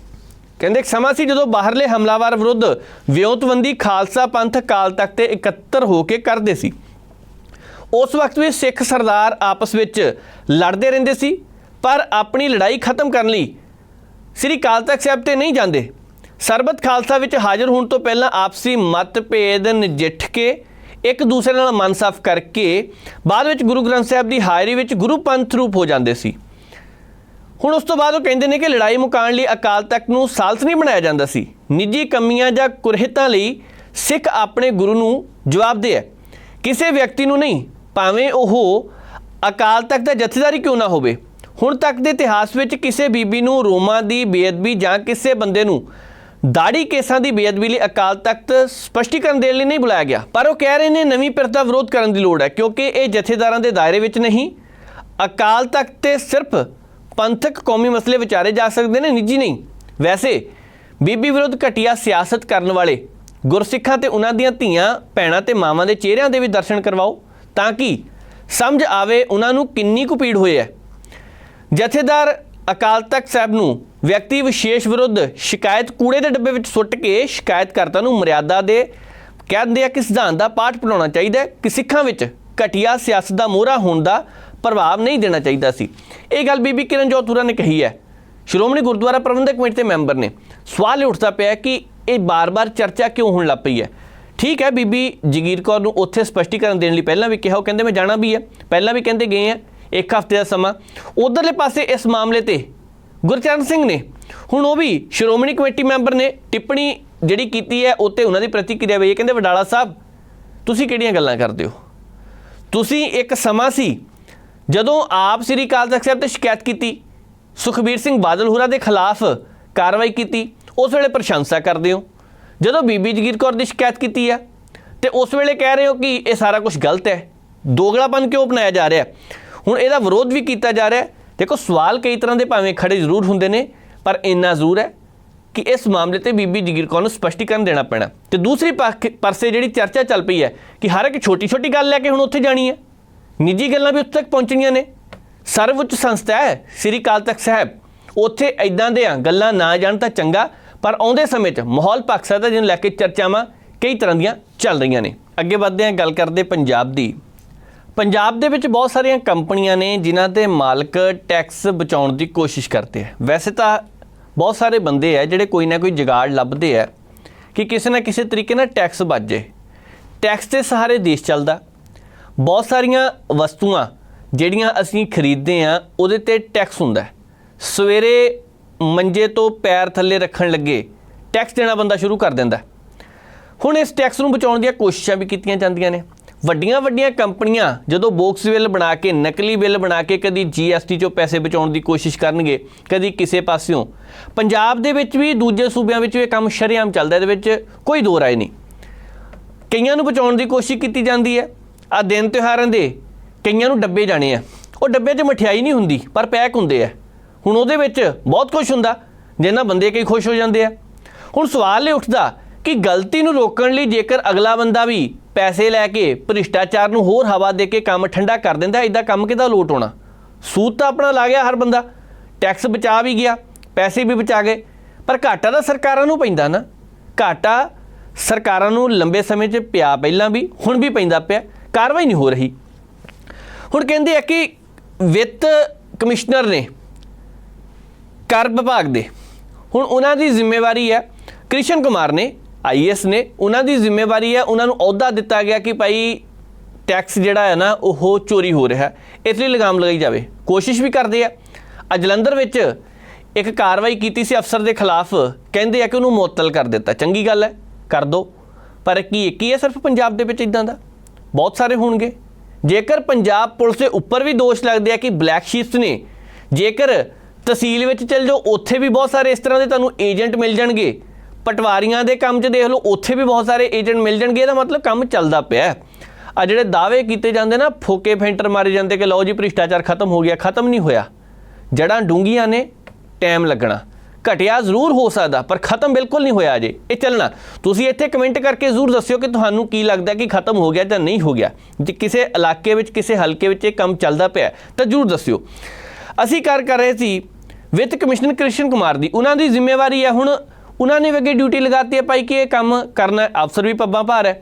[SPEAKER 1] ਕਹਿੰਦੇ, ਇੱਕ ਸਮਾਂ ਸੀ ਜਦੋਂ ਬਾਹਰਲੇ ਹਮਲਾਵਰ ਵਿਰੁੱਧ ਵਿਉਂਤਬੰਦੀ ਖਾਲਸਾ ਪੰਥ ਕਾਲ ਤੱਕ ਤੇ ਇਕੱਤਰ ਹੋ ਕੇ ਕਰਦੇ ਸੀ। ਉਸ ਵਕਤ ਵੀ ਸਿੱਖ ਸਰਦਾਰ ਆਪਸ ਵਿੱਚ ਲੜਦੇ ਰਹਿੰਦੇ ਸੀ, ਪਰ ਆਪਣੀ ਲੜਾਈ ਖਤਮ ਕਰਨ ਲਈ ਸ੍ਰੀ ਅਕਾਲ ਤਖਤ ਸਾਹਿਬ ਤੇ ਨਹੀਂ ਜਾਂਦੇ। ਸਰਬਤ ਖਾਲਸਾ ਵਿੱਚ ਹਾਜ਼ਰ ਹੋਣ ਤੋਂ ਪਹਿਲਾਂ ਆਪਸੀ ਮਤਭੇਦ ਨਜਿੱਠ ਕੇ ਇੱਕ ਦੂਸਰੇ ਨਾਲ ਮਨ ਸਾਫ਼ ਕਰਕੇ ਬਾਅਦ ਵਿੱਚ ਗੁਰੂ ਗ੍ਰੰਥ ਸਾਹਿਬ ਦੀ ਹਾਜ਼ਰੀ ਵਿੱਚ ਗੁਰੂ ਪੰਥ ਰੂਪ ਹੋ ਜਾਂਦੇ ਸੀ। ਹੁਣ ਉਸ ਤੋਂ ਬਾਅਦ ਉਹ ਕਹਿੰਦੇ ਨੇ ਕਿ ਲੜਾਈ ਮੁਕਾਉਣ ਲਈ ਅਕਾਲ ਤਖਤ ਨੂੰ ਸਾਲਸ ਨਹੀਂ ਬਣਾਇਆ ਜਾਂਦਾ ਸੀ। ਨਿੱਜੀ ਕਮੀਆਂ ਜਾਂ ਕੁਰਹਿਤਾਂ ਲਈ ਸਿੱਖ ਆਪਣੇ ਗੁਰੂ ਨੂੰ ਜਵਾਬਦੇ ਹੈ। ਕਿਸੇ ਵਿਅਕਤੀ ਨੂੰ ਨਹੀਂ, ਭਾਵੇਂ ਉਹ ਅਕਾਲ ਤਖਤ ਦਾ ਜਥੇਦਾਰੀ ਕਿਉਂ ਨਾ ਹੋਵੇ। ਹੁਣ ਤੱਕ ਦੇ ਇਤਿਹਾਸ ਵਿੱਚ ਕਿਸੇ ਬੀਬੀ ਨੂੰ ਰੋਮਾਂ ਦੀ ਬੇਅਦਬੀ ਜਾਂ ਕਿਸੇ ਬੰਦੇ ਨੂੰ ਦਾੜੀ ਕੇਸਾਂ ਦੀ ਬੇਅਦਬੀ ਲਈ ਅਕਾਲ ਤਖਤ ਸਪਸ਼ਟੀਕਰਨ ਦੇਣ ਲਈ ਨਹੀਂ ਬੁਲਾਇਆ ਗਿਆ। ਪਰ ਉਹ ਕਹਿ ਰਹੇ ਨੇ ਨਵੀਂ ਪਿਰਤਾ ਵਿਰੋਧ ਕਰਨ ਦੀ ਲੋੜ ਹੈ, ਕਿਉਂਕਿ ਇਹ ਜਥੇਦਾਰਾਂ ਦੇ ਦਾਇਰੇ ਵਿੱਚ ਨਹੀਂ। ਅਕਾਲ ਤਖਤ ਤੇ ਸਿਰਫ ਪੰਥਕ ਕੌਮੀ ਮਸਲੇ ਵਿਚਾਰੇ ਜਾ ਸਕਦੇ ਨੇ, ਨਿੱਜੀ ਨਹੀਂ। ਵੈਸੇ, ਬੀਬੀ ਵਿਰੁੱਧ ਘਟੀਆ ਸਿਆਸਤ ਕਰਨ ਵਾਲੇ ਗੁਰਸਿੱਖਾਂ ਤੇ ਉਹਨਾਂ ਦੀਆਂ ਧੀਆਂ, ਭੈਣਾਂ ਤੇ ਮਾਵਾਂ ਦੇ ਚਿਹਰਿਆਂ ਦੇ ਵੀ ਦਰਸ਼ਨ ਕਰਵਾਓ, ਤਾਂ ਕਿ ਸਮਝ ਆਵੇ ਉਹਨਾਂ ਨੂੰ ਕਿੰਨੀ ਕੁ ਪੀੜ ਹੋਈ ਹੈ। ਜਥੇਦਾਰ ਅਕਾਲ ਤਖਤ ਸਾਹਿਬ ਨੂੰ ਵਿਅਕਤੀ ਵਿਸ਼ੇਸ਼ ਵਿਰੁੱਧ ਸ਼ਿਕਾਇਤ ਕੂੜੇ ਦੇ ਡੱਬੇ ਵਿੱਚ ਸੁੱਟ ਕੇ ਸ਼ਿਕਾਇਤਕਰਤਾ ਨੂੰ ਮਰਿਆਦਾ ਦੇ ਕਹਿੰਦੇ ਆ ਕਿ ਸਿਧਾਂਤ ਦਾ ਪਾਠ ਪੜਾਉਣਾ ਚਾਹੀਦਾ ਕਿ ਸਿੱਖਾਂ ਵਿੱਚ ਘਟੀਆ ਸਿਆਸਤ ਦਾ ਮੋਹਰਾ ਹੋਣ ਦਾ ਪ੍ਰਭਾਵ ਨਹੀਂ ਦੇਣਾ ਚਾਹੀਦਾ ਸੀ। ਇਹ ਗੱਲ ਬੀਬੀ ਕਿਰਨ ਜੋਤੂਰਾ ਨੇ ਕਹੀ ਹੈ। ਸ਼੍ਰੋਮਣੀ ਗੁਰਦੁਆਰਾ ਪ੍ਰਬੰਧਕ ਕਮੇਟੀ ਦੇ ਮੈਂਬਰ ਨੇ। ਸਵਾਲ ਉੱਠਦਾ ਪਿਆ ਕਿ ਇਹ ਬਾਰ-ਬਾਰ ਚਰਚਾ ਕਿਉਂ ਹੋਣ ਲੱਗ ਪਈ ਹੈ? ਠੀਕ ਹੈ ਬੀਬੀ ਜਗੀਰ ਕੌਰ ਨੂੰ ਉੱਥੇ ਸਪਸ਼ਟੀਕਰਨ ਦੇਣ ਲਈ ਪਹਿਲਾਂ ਵੀ ਕਿਹਾ, ਉਹ ਕਹਿੰਦੇ ਮੈਂ ਜਾਣਾ ਵੀ ਹੈ। ਪਹਿਲਾਂ ਵੀ ਕਹਿੰਦੇ ਗਏ ਆ ਇੱਕ ਹਫ਼ਤੇ ਦਾ ਸਮਾਂ। ਉਧਰਲੇ ਪਾਸੇ ਇਸ ਮਾਮਲੇ ਤੇ ਗੁਰਚਰਨ ਸਿੰਘ ਨੇ, ਹੁਣ ਉਹ ਵੀ ਸ਼੍ਰੋਮਣੀ ਕਮੇਟੀ ਮੈਂਬਰ ਨੇ, ਟਿੱਪਣੀ ਜਿਹੜੀ ਕੀਤੀ ਹੈ, ਉੱਤੇ ਉਹਨਾਂ ਦੀ ਪ੍ਰਤੀਕਿਰਿਆ ਹੋਈ ਹੈ। ਕਹਿੰਦੇ, ਵਡਾਲਾ ਸਾਹਿਬ, ਤੁਸੀਂ ਕਿਹੜੀਆਂ ਗੱਲਾਂ ਕਰਦੇ ਹੋ? ਤੁਸੀਂ ਇੱਕ ਸਮਾਂ ਸੀ ਜਦੋਂ ਆਪ ਸ੍ਰੀ ਅਕਾਲ ਤਖਤ ਸਾਹਿਬ ਤੇ ਸ਼ਿਕਾਇਤ ਕੀਤੀ, ਸੁਖਬੀਰ ਸਿੰਘ ਬਾਦਲ ਹੋਰਾਂ ਦੇ ਖਿਲਾਫ ਕਾਰਵਾਈ ਕੀਤੀ, ਉਸ ਵੇਲੇ ਪ੍ਰਸ਼ੰਸਾ ਕਰਦੇ ਹੋ। ਜਦੋਂ ਬੀਬੀ ਜਗੀਰ ਕੌਰ ਦੀ ਸ਼ਿਕਾਇਤ ਕੀਤੀ ਆ ਤੇ ਉਸ ਵੇਲੇ ਕਹਿ ਰਹੇ ਹੋ ਕਿ ਇਹ ਸਾਰਾ ਕੁਝ ਗਲਤ ਹੈ, ਦੋਗਲਾਪਨ ਕਿਉਂ ਅਪਣਾਇਆ ਜਾ ਰਿਹਾ ਹੁਣ ਇਹਦਾ ਵਿਰੋਧ ਵੀ ਕੀਤਾ ਜਾ ਰਿਹਾ ਦੇਖੋ, ਸਵਾਲ ਕਈ ਤਰ੍ਹਾਂ ਦੇ ਭਾਵੇਂ ਖੜੇ ਜ਼ਰੂਰ ਹੁੰਦੇ ਨੇ, ਪਰ ਇੰਨਾ ਜ਼ਰੂਰ ਹੈ ਕਿ ਇਸ ਮਾਮਲੇ ਤੇ ਬੀਬੀ ਜਗੀਰ ਕੌਰ ਨੂੰ ਸਪਸ਼ਟੀਕਰਨ ਦੇਣਾ ਪੈਣਾ। ਤੇ ਦੂਸਰੀ ਪੱਖ- ਪਾਸੇ ਜਿਹੜੀ ਚਰਚਾ ਚੱਲ ਪਈ ਹੈ ਕਿ ਹਰ ਇੱਕ ਛੋਟੀ ਛੋਟੀ ਗੱਲ ਲੈ ਕੇ ਹੁਣ ਉੱਥੇ ਜਾਣੀ ਹੈ। ਨਿੱਜੀ ਗੱਲਾਂ ਵੀ ਉੱਥੇ ਤੱਕ ਪਹੁੰਚਣੀਆਂ ਨੇ। ਸਰਵਉੱਚ ਸੰਸਥਾ ਹੈ, ਸ੍ਰੀ ਅਕਾਲ ਤਖਤ ਸਾਹਿਬ। ਉੱਥੇ ਐਦਾਂ ਦੇ ਗੱਲਾਂ ਨਾ ਜਾਣ ਤਾਂ ਚੰਗਾ, ਪਰ ਆਉਂਦੇ ਸਮੇਂ 'ਚ ਮਾਹੌਲ ਪੱਕ ਸਕਦਾ ਜਿਹਨੂੰ ਲੈ ਕੇ ਚਰਚਾਵਾਂ ਕਈ ਤਰ੍ਹਾਂ ਦੀਆਂ ਚੱਲ ਰਹੀਆਂ ਨੇ। ਅੱਗੇ ਵਧਦੇ ਹਾਂ, ਗੱਲ ਕਰਦੇ ਪੰਜਾਬ ਦੀ। ਪੰਜਾਬ ਦੇ ਵਿੱਚ ਬਹੁਤ ਸਾਰੀਆਂ ਕੰਪਨੀਆਂ ਨੇ ਜਿਨ੍ਹਾਂ ਦੇ ਮਾਲਕ ਟੈਕਸ ਬਚਾਉਣ ਦੀ ਕੋਸ਼ਿਸ਼ ਕਰਦੇ ਆ। ਵੈਸੇ ਤਾਂ ਬਹੁਤ ਸਾਰੇ ਬੰਦੇ ਆ ਜਿਹੜੇ ਕੋਈ ਨਾ ਕੋਈ ਜਗਾੜ ਲੱਭਦੇ ਆ ਕਿ ਕਿਸੇ ਨਾ ਕਿਸੇ ਤਰੀਕੇ ਨਾਲ ਟੈਕਸ ਬਚ ਜੇ ਟੈਕਸ ਦੇ ਸਹਾਰੇ ਦੇਸ਼ ਚੱਲਦਾ। ਬਹੁਤ ਸਾਰੀਆਂ ਵਸਤੂਆਂ ਜਿਹੜੀਆਂ ਅਸੀਂ ਖਰੀਦਦੇ ਆ ਉਹਦੇ ਤੇ ਟੈਕਸ ਹੁੰਦਾ ਹੈ। ਸਵੇਰੇ ਮੰਜੇ ਤੋਂ ਪੈਰ ਥੱਲੇ ਰੱਖਣ ਲੱਗੇ ਟੈਕਸ ਦੇਣਾ ਬੰਦਾ ਸ਼ੁਰੂ ਕਰ ਦਿੰਦਾ ਹੁਣ ਇਸ ਟੈਕਸ ਨੂੰ ਬਚਾਉਣ ਦੀਆਂ ਕੋਸ਼ਿਸ਼ਾਂ ਵੀ ਕੀਤੀਆਂ ਜਾਂਦੀਆਂ ਨੇ। ਵੱਡੀਆਂ ਵੱਡੀਆਂ ਕੰਪਨੀਆਂ ਜਦੋਂ ਬੋਕਸ ਬਿੱਲ ਬਣਾ ਕੇ, ਨਕਲੀ ਬਿੱਲ ਬਣਾ ਕੇ ਕਦੀ ਜੀਐਸਟੀ ਚੋਂ ਪੈਸੇ ਬਚਾਉਣ ਦੀ ਕੋਸ਼ਿਸ਼ ਕਰਨਗੇ, ਕਦੀ ਕਿਸੇ ਪਾਸਿਓਂ। ਪੰਜਾਬ ਦੇ ਵਿੱਚ ਵੀ, ਦੂਜੇ ਸੂਬਿਆਂ ਵਿੱਚ ਵੀ ਇਹ ਕੰਮ ਸ਼ਰੇਆਮ ਚੱਲਦਾ ਇਹਦੇ ਵਿੱਚ ਕੋਈ ਦੋ ਰਾਏ ਨਹੀਂ। ਕਈਆਂ ਨੂੰ ਬਚਾਉਣ ਦੀ ਕੋਸ਼ਿਸ਼ ਕੀਤੀ ਜਾਂਦੀ ਹੈ ਆ ਦਿਨ ਤਿਉਹਾਰਾਂ ਦੇ ਕਈਆਂ ਨੂੰ ਡੱਬੇ ਜਾਣੇ ਆ। ਉਹ ਡੱਬੇ 'ਚ ਮਠਿਆਈ ਨਹੀਂ ਹੁੰਦੀ, ਪਰ ਪੈਕ ਹੁੰਦੇ ਆ। ਹੁਣ ਉਹਦੇ ਵਿੱਚ ਬਹੁਤ ਕੁਝ ਹੁੰਦਾ, ਜਿਹਨਾਂ ਬੰਦੇ ਕਈ ਖੁਸ਼ ਹੋ ਜਾਂਦੇ ਆ। ਹੁਣ ਸਵਾਲ ਇਹ ਉੱਠਦਾ ਕਿ ਗਲਤੀ ਨੂੰ ਰੋਕਣ ਲਈ ਜੇਕਰ ਅਗਲਾ ਬੰਦਾ ਵੀ ਪੈਸੇ ਲੈ ਕੇ ਭ੍ਰਿਸ਼ਟਾਚਾਰ ਨੂੰ ਹੋਰ ਹਵਾ ਦੇ ਕੇ ਕੰਮ ਠੰਡਾ ਕਰ ਦਿੰਦਾ ਇਦਾਂ ਕੰਮ ਕਿਦਾ ਲੋਟ ਹੋਣਾ? ਸੂਦ ਤਾਂ ਆਪਣਾ ਲਾ ਗਿਆ ਹਰ ਬੰਦਾ। ਟੈਕਸ ਬਚਾ ਵੀ ਗਿਆ, ਪੈਸੇ ਵੀ ਬਚਾ ਗਏ। ਪਰ ਘਾਟਾ ਤਾਂ ਸਰਕਾਰਾਂ ਨੂੰ ਪੈਂਦਾ ਨਾ। ਘਾਟਾ ਸਰਕਾਰਾਂ ਨੂੰ ਲੰਬੇ ਸਮੇਂ 'ਚ ਪਿਆ ਪਹਿਲਾਂ ਵੀ, ਹੁਣ ਵੀ ਪੈਂਦਾ ਪਿਆ। ਕਾਰਵਾਈ ਨਹੀਂ ਹੋ ਰਹੀ। ਹੁਣ ਕਹਿੰਦੇ ਆ ਕਿ ਵਿੱਤ ਕਮਿਸ਼ਨਰ ਨੇ ਕਰ ਵਿਭਾਗ ਦੇ, ਹੁਣ ਉਹਨਾਂ ਦੀ ਜ਼ਿੰਮੇਵਾਰੀ ਹੈ, ਕ੍ਰਿਸ਼ਨ ਕੁਮਾਰ ਨੇ ਆਈਐਸ ਨੇ, ਉਹਨਾਂ ਦੀ ਜ਼ਿੰਮੇਵਾਰੀ ਹੈ, ਉਹਨਾਂ ਨੂੰ ਅਹੁਦਾ ਦਿੱਤਾ ਗਿਆ ਕਿ ਭਾਈ ਟੈਕਸ ਜਿਹੜਾ ਹੈ ਨਾ, ਉਹ ਚੋਰੀ ਹੋ ਰਿਹਾ, ਇਸ ਲਈ ਲਗਾਮ ਲਗਾਈ ਜਾਵੇ। ਕੋਸ਼ਿਸ਼ ਵੀ ਕਰਦੇ ਆ। ਅੱਜ ਜਲੰਧਰ ਵਿੱਚ ਇੱਕ ਕਾਰਵਾਈ ਕੀਤੀ ਸੀ ਅਫਸਰ ਦੇ ਖਿਲਾਫ, ਕਹਿੰਦੇ ਆ ਕਿ ਉਹਨੂੰ ਮੁਅੱਤਲ ਕਰ ਦਿੱਤਾ। ਚੰਗੀ ਗੱਲ ਹੈ, ਕਰ ਦੋ। ਪਰ ਕੀ ਇੱਕ ਹੀ ਹੈ ਸਿਰਫ ਪੰਜਾਬ ਦੇ ਵਿੱਚ ਇਦਾਂ ਦਾ? ਬਹੁਤ ਸਾਰੇ ਹੋਣਗੇ। ਜੇਕਰ ਪੰਜਾਬ ਪੁਲਿਸ ਦੇ ਉੱਪਰ ਵੀ ਦੋਸ਼ ਲੱਗਦੇ ਆ ਕਿ ਬਲੈਕ ਸ਼ੀਪਸ ਨੇ, ਜੇਕਰ ਤਹਿਸੀਲ ਵਿੱਚ ਚੱਲ ਜਾਓ, ਉੱਥੇ ਵੀ ਬਹੁਤ ਸਾਰੇ ਇਸ ਤਰ੍ਹਾਂ ਦੇ ਤੁਹਾਨੂੰ ਏਜੰਟ ਮਿਲ ਜਾਣਗੇ। ਪਟਵਾਰੀਆਂ ਦੇ ਕੰਮ 'ਚ ਦੇਖ ਲਓ, ਉੱਥੇ ਵੀ ਬਹੁਤ ਸਾਰੇ ਏਜੰਟ ਮਿਲ ਜਾਣਗੇ, ਇਹਦਾ ਮਤਲਬ ਕੰਮ ਚੱਲਦਾ ਪਿਆ ਆ ਜਿਹੜੇ ਦਾਅਵੇ ਕੀਤੇ ਜਾਂਦੇ ਨਾ, ਫੋਕੇ ਫੈਂਟਰ ਮਾਰੇ ਜਾਂਦੇ ਕਿ ਲਓ ਜੀ, ਭ੍ਰਿਸ਼ਟਾਚਾਰ ਖਤਮ ਹੋ ਗਿਆ, ਖਤਮ ਨਹੀਂ ਹੋਇਆ। ਜੜਾਂ ਡੂੰਗੀਆਂ ਨੇ, ਟਾਈਮ ਲੱਗਣਾ। ਘਟਿਆ ਜ਼ਰੂਰ ਹੋ ਸਕਦਾ, ਪਰ ਖਤਮ ਬਿਲਕੁਲ ਨਹੀਂ ਹੋਇਆ ਅਜੇ। ਇਹ ਚੱਲਣਾ, ਤੁਸੀਂ ਇੱਥੇ ਕਮੈਂਟ ਕਰਕੇ ਜ਼ਰੂਰ ਦੱਸਿਓ ਕਿ ਤੁਹਾਨੂੰ ਕੀ ਲੱਗਦਾ ਕਿ ਖਤਮ ਹੋ ਗਿਆ ਜਾਂ ਨਹੀਂ ਹੋ ਗਿਆ। ਜੇ ਕਿਸੇ ਇਲਾਕੇ ਵਿੱਚ, ਕਿਸੇ ਹਲਕੇ ਵਿੱਚ ਇਹ ਕੰਮ ਚੱਲਦਾ ਪਿਆ ਤਾਂ ਜ਼ਰੂਰ ਦੱਸਿਓ। ਅਸੀਂ ਕਰ ਕਰ ਰਹੇ ਸੀ ਵਿੱਤ ਕਮਿਸ਼ਨਰ ਕ੍ਰਿਸ਼ਨ ਕੁਮਾਰ ਦੀ। ਉਹਨਾਂ ਦੀ ਜ਼ਿੰਮੇਵਾਰੀ ਹੈ ਹੁਣ, ਉਹਨਾਂ ਨੇ ਵੀ ਅੱਗੇ ਡਿਊਟੀ ਲਗਾਤੀ ਹੈ ਭਾਈ ਕਿ ਇਹ ਕੰਮ ਕਰਨਾ ਅਫਸਰ ਵੀ ਪੱਬਾਂ ਭਾਰ ਹੈ।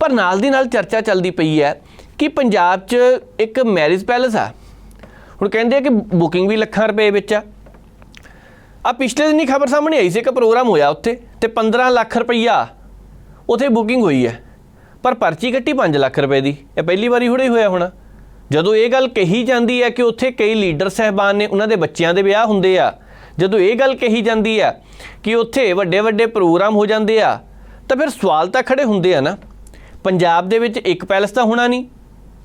[SPEAKER 1] ਪਰ ਨਾਲ ਦੀ ਨਾਲ ਚਰਚਾ ਚੱਲਦੀ ਪਈ ਹੈ ਕਿ ਪੰਜਾਬ 'ਚ ਇੱਕ ਮੈਰਿਜ ਪੈਲੇਸ ਆ। ਹੁਣ ਕਹਿੰਦੇ ਆ ਕਿ ਬੁਕਿੰਗ ਵੀ ਲੱਖਾਂ ਰੁਪਏ ਵਿੱਚ ਆ। ਆ ਪਿਛਲੇ ਦਿਨੀ ਖਬਰ ਸਾਹਮਣੇ ਆਈ ਸੀ, ਇੱਕ ਪ੍ਰੋਗਰਾਮ ਹੋਇਆ ਉੱਥੇ ਤੇ 15 ਲੱਖ ਰੁਪਈਆ ਉੱਥੇ ਬੁਕਿੰਗ ਹੋਈ ਹੈ, ਪਰ ਪਰਚੀ ਕੱਟੀ 5 ਲੱਖ ਰੁਪਏ ਦੀ, ਇਹ ਪਹਿਲੀ ਵਾਰੀ ਹੁਣੇ ਹੋਇਆ ਹੋਣਾ ਜਦੋਂ ਇਹ ਗੱਲ ਕਹੀ ਜਾਂਦੀ ਹੈ ਕਿ ਉੱਥੇ ਕਈ ਲੀਡਰ ਸਹਿਬਾਨ ਨੇ, ਉਹਨਾਂ ਦੇ ਬੱਚਿਆਂ ਦੇ ਵਿਆਹ ਹੁੰਦੇ ਆ, ਜਦੋਂ ਇਹ ਗੱਲ ਕਹੀ ਜਾਂਦੀ ਆ ਕਿ ਉੱਥੇ ਵੱਡੇ ਵੱਡੇ ਪ੍ਰੋਗਰਾਮ ਹੋ ਜਾਂਦੇ ਆ, ਤਾਂ ਫਿਰ ਸਵਾਲ ਤਾਂ ਖੜੇ ਹੁੰਦੇ ਆ ਨਾ ਪੰਜਾਬ ਦੇ ਵਿੱਚ ਇੱਕ ਪੈਲਸ ਤਾਂ ਹੋਣਾ ਨਹੀਂ,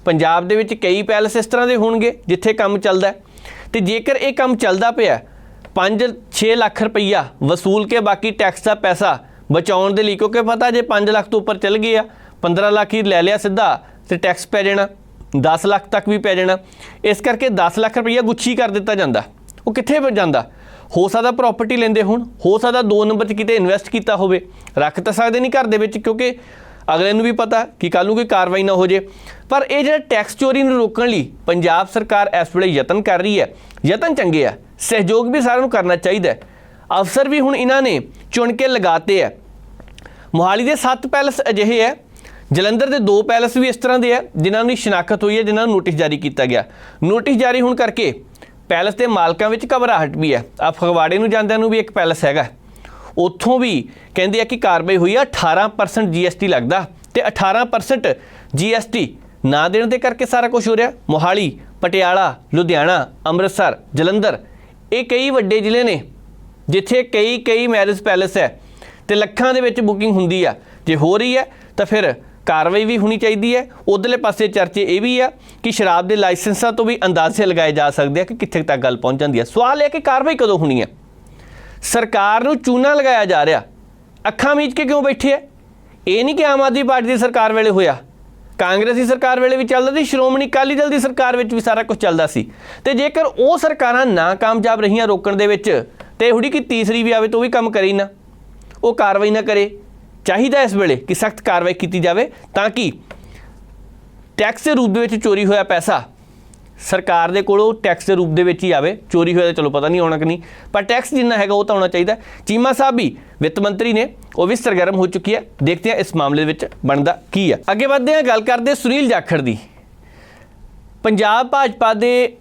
[SPEAKER 1] ਪੰਜਾਬ ਦੇ ਵਿੱਚ ਕਈ ਪੈਲਸ ਇਸ ਤਰ੍ਹਾਂ ਦੇ ਹੋਣਗੇ ਜਿੱਥੇ ਕੰਮ ਚੱਲਦਾ ਹੈ। ਤੇ ਜੇਕਰ ਇਹ ਕੰਮ ਚੱਲਦਾ ਪਿਆ 5-6 ਲੱਖ ਰੁਪਈਆ ਵਸੂਲ ਕੇ ਬਾਕੀ ਟੈਕਸ ਦਾ ਪੈਸਾ ਬਚਾਉਣ ਦੇ ਲਈ, ਕਿਉਂਕਿ ਪਤਾ ਜੇ 5 ਲੱਖ ਤੋਂ ਉੱਪਰ ਚੱਲ ਗਏ ਆ 15 ਲੱਖ ਹੀ ਲੈ ਲਿਆ ਸਿੱਧਾ ਤੇ ਟੈਕਸ ਪੈ ਜਾਣਾ 10 ਲੱਖ ਤੱਕ ਵੀ ਪੈ ਜਾਣਾ। ਇਸ ਕਰਕੇ 10 ਲੱਖ ਰੁਪਈਆ ਗੁੱਛੀ ਕਰ ਦਿੱਤਾ ਜਾਂਦਾ। ਉਹ ਕਿੱਥੇ ਜਾਂਦਾ? ਹੋ ਸਕਦਾ ਪ੍ਰਾਪਰਟੀ ਲੈਂਦੇ ਹੋਣ, ਹੋ ਸਕਦਾ ਦੋ ਨੰਬਰ 'ਚ ਕਿਤੇ ਇਨਵੈਸਟ ਕੀਤਾ ਹੋਵੇ। ਰੱਖ ਤਾਂ ਸਕਦੇ ਨਹੀਂ ਘਰ ਦੇ ਵਿੱਚ, ਕਿਉਂਕਿ ਅਗਲੇ ਨੂੰ ਵੀ ਪਤਾ ਕਿ ਕੱਲ ਨੂੰ ਕੋਈ ਕਾਰਵਾਈ ਨਾ ਹੋ ਜੇ। ਪਰ ਇਹ ਜਿਹੜਾ ਟੈਕਸ ਚੋਰੀ ਨੂੰ ਰੋਕਣ ਲਈ ਪੰਜਾਬ ਸਰਕਾਰ ਇਸ ਵੇਲੇ ਯਤਨ ਕਰ ਰਹੀ ਹੈ ਯਤਨ ਚੰਗੇ ਆ। ਸਹਿਯੋਗ ਵੀ ਸਾਰਿਆਂ ਨੂੰ ਕਰਨਾ ਚਾਹੀਦਾ ਅਫਸਰ ਵੀ ਹੁਣ ਇਹਨਾਂ ਨੇ ਚੁਣ ਕੇ ਲਗਾਤੇ ਆ। ਮੋਹਾਲੀ ਦੇ 7 ਪੈਲਸ ਅਜਿਹੇ ਹੈ ਜਲੰਧਰ ਦੇ ਦੋ ਪੈਲਸ ਵੀ ਇਸ ਤਰ੍ਹਾਂ ਦੇ ਆ, ਜਿਨ੍ਹਾਂ ਦੀ ਸ਼ਨਾਖਤ ਹੋਈ ਹੈ, ਜਿਨ੍ਹਾਂ ਨੂੰ ਨੋਟਿਸ ਜਾਰੀ ਕੀਤਾ ਗਿਆ। ਨੋਟਿਸ ਜਾਰੀ ਹੋਣ ਕਰਕੇ ਪੈਲਸ ਦੇ ਮਾਲਕਾਂ ਵਿੱਚ ਘਬਰਾਹਟ ਵੀ ਹੈ। ਆ ਫਗਵਾੜੇ ਨੂੰ ਜਾਂਦਿਆਂ ਨੂੰ ਵੀ ਇੱਕ ਪੈਲਸ ਹੈਗਾ। ਉੱਥੋਂ ਵੀ ਕਹਿੰਦੇ ਆ ਕਿ ਕਾਰਵਾਈ ਹੋਈ ਆ 18% GST ਲੱਗਦਾ ਤੇ 18% GST ਨਾ ਦੇਣ ਦੇ ਕਰਕੇ ਸਾਰਾ ਕੁਝ ਹੋ ਰਿਹਾ। ਮੋਹਾਲੀ ਪਟਿਆਲਾ, ਲੁਧਿਆਣਾ, ਅੰਮ੍ਰਿਤਸਰ, ਜਲੰਧਰ। ਇਹ ਕਈ ਵੱਡੇ ਜ਼ਿਲ੍ਹੇ ਨੇ, ਜਿੱਥੇ ਕਈ ਕਈ ਮੈਰਿਜ ਪੈਲੇਸ ਹੈ ਤੇ ਲੱਖਾਂ ਦੇ ਵਿੱਚ ਬੁਕਿੰਗ ਹੁੰਦੀ ਆ। ਜੇ ਹੋ ਰਹੀ ਹੈ, ਤਾਂ ਫਿਰ ਕਾਰਵਾਈ ਵੀ ਹੋਣੀ ਚਾਹੀਦੀ ਹੈ। ਉਧਰਲੇ ਪਾਸੇ ਚਰਚੇ ਇਹ ਵੀ ਆ ਕਿ ਸ਼ਰਾਬ ਦੇ ਲਾਇਸੈਂਸਾਂ ਤੋਂ ਵੀ ਅੰਦਾਜ਼ੇ ਲਗਾਏ ਜਾ ਸਕਦੇ ਆ ਕਿ ਕਿੱਥੇ ਤੱਕ ਗੱਲ ਪਹੁੰਚ ਜਾਂਦੀ ਹੈ। ਸਵਾਲ ਇਹ ਹੈ ਕਿ ਕਾਰਵਾਈ ਕਦੋਂ ਹੋਣੀ ਹੈ? ਸਰਕਾਰ ਨੂੰ ਚੂਨਾ ਲਗਾਇਆ ਜਾ ਰਿਹਾ। ਅੱਖਾਂ ਮੀਚ ਕੇ ਕਿਉਂ ਬੈਠੇ ਆ? ਇਹ ਨਹੀਂ ਕਿ ਆਮ ਆਦਮੀ ਪਾਰਟੀ ਦੀ ਸਰਕਾਰ ਵੇਲੇ ਹੋਇਆ। ਕਾਂਗਰਸੀ ਸਰਕਾਰ ਵੇਲੇ ਵੀ ਚੱਲਦਾ ਸੀ, ਸ਼੍ਰੋਮਣੀ ਅਕਾਲੀ ਦਲ ਦੀ ਸਰਕਾਰ ਵਿੱਚ ਵੀ ਸਾਰਾ ਕੁਝ ਚੱਲਦਾ ਸੀ। ਤੇ ਜੇਕਰ ਉਹ ਸਰਕਾਰਾਂ ਨਾ ਕਾਮਯਾਬ ਰਹੀਆਂ ਰੋਕਣ ਦੇ ਵਿੱਚ, ਤੇ ਹੁੜੀ ਕਿ ਤੀਸਰੀ ਵੀ ਆਵੇ ਤਾਂ ਉਹ ਵੀ ਕੰਮ ਕਰੇ ਨਾ। ਉਹ ਕਾਰਵਾਈ ਨਾ ਕਰੇ। ਚਾਹੀਦਾ ਇਸ ਵੇਲੇ ਕਿ ਸਖਤ ਕਾਰਵਾਈ ਕੀਤੀ ਜਾਵੇ ਤਾਂ ਕਿ ਟੈਕਸ ਦੇ ਰੂਪ ਦੇ ਵਿੱਚ ਚੋਰੀ ਹੋਇਆ ਪੈਸਾ ਸਰਕਾਰ ਦੇ ਕੋਲੋਂ ਟੈਕਸ ਦੇ ਰੂਪ ਦੇ ਵਿੱਚ ਹੀ ਆਵੇ, ਚੋਰੀ ਹੋਇਆ ਤਾਂ ਚਲੋ ਪਤਾ ਨਹੀਂ ਆਉਣਾ ਕਿ ਨਹੀਂ, ਪਰ ਟੈਕਸ ਜਿੰਨਾ ਹੈਗਾ ਉਹ ਤਾਂ ਆਉਣਾ ਚਾਹੀਦਾ। ਚੀਮਾ ਸਾਹਿਬ ਵੀ ਵਿੱਤ ਮੰਤਰੀ ਨੇ, ਉਹ ਵੀ ਸਰਗਰਮ ਹੋ ਚੁੱਕੀ ਹੈ। ਦੇਖਦੇ ਹਾਂ ਇਸ ਮਾਮਲੇ ਵਿੱਚ ਬਣਦਾ ਕੀ ਹੈ। ਅੱਗੇ ਵਧਦੇ ਹਾਂ, ਗੱਲ ਕਰਦੇ ਸੁਨੀਲ ਜਾਖੜ ਦੀ। ਪੰਜਾਬ ਭਾਜਪਾ ਦੇ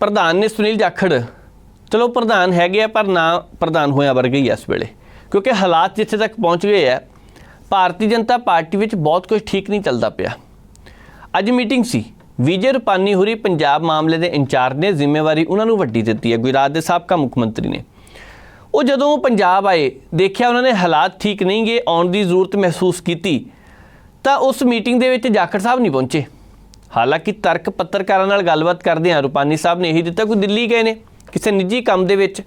[SPEAKER 1] ਪ੍ਰਧਾਨ ਨੇ ਸੁਨੀਲ ਜਾਖੜ। ਚਲੋ ਪ੍ਰਧਾਨ ਹੈਗੇ ਆ, ਪਰ ਨਾ ਪ੍ਰਧਾਨ ਹੋਇਆ ਵਰਗੇ ਹੀ ਆ ਇਸ ਵੇਲੇ। ਕਿਉਂਕਿ ਹਾਲਾਤ ਜਿੱਥੇ ਤੱਕ ਪਹੁੰਚ ਗਏ ਆ, ਭਾਰਤੀ ਜਨਤਾ ਪਾਰਟੀ ਵਿੱਚ ਬਹੁਤ ਕੁਝ ਠੀਕ ਨਹੀਂ ਚੱਲਦਾ ਪਿਆ। ਅੱਜ ਮੀਟਿੰਗ ਸੀ। ਵਿਜੇ ਰੂਪਾਨੀ ਹੁਰੀ ਪੰਜਾਬ ਮਾਮਲੇ ਦੇ ਇੰਚਾਰਜ ਨੇ ਜ਼ਿੰਮੇਵਾਰੀ ਉਹਨਾਂ ਨੂੰ ਵੱਡੀ ਦਿੱਤੀ ਹੈ। ਗੁਜਰਾਤ ਦੇ ਸਾਬਕਾ ਮੁੱਖ ਮੰਤਰੀ ਨੇ। ਉਹ ਜਦੋਂ ਪੰਜਾਬ ਆਏ, ਦੇਖਿਆ ਉਹਨਾਂ ਨੇ ਹਾਲਾਤ ਠੀਕ ਨਹੀਂ ਗਏ, ਆਉਣ ਦੀ ਜ਼ਰੂਰਤ ਮਹਿਸੂਸ ਕੀਤੀ, ਤਾਂ ਉਸ ਮੀਟਿੰਗ ਦੇ ਵਿੱਚ ਜਾਖੜ ਸਾਹਿਬ ਨਹੀਂ ਪਹੁੰਚੇ। ਹਾਲਾਂਕਿ ਤਰਕ ਪੱਤਰਕਾਰਾਂ ਨਾਲ ਗੱਲਬਾਤ ਕਰਦੇ ਆ ਰੂਪਾਨੀ ਸਾਹਿਬ ਨੇ ਇਹੀ ਦਿੱਤਾ, ਕੋਈ ਦਿੱਲੀ ਗਏ ਨੇ? ਕਿਸੇ ਨਿੱਜੀ ਕੰਮ ਦੇ ਵਿੱਚ?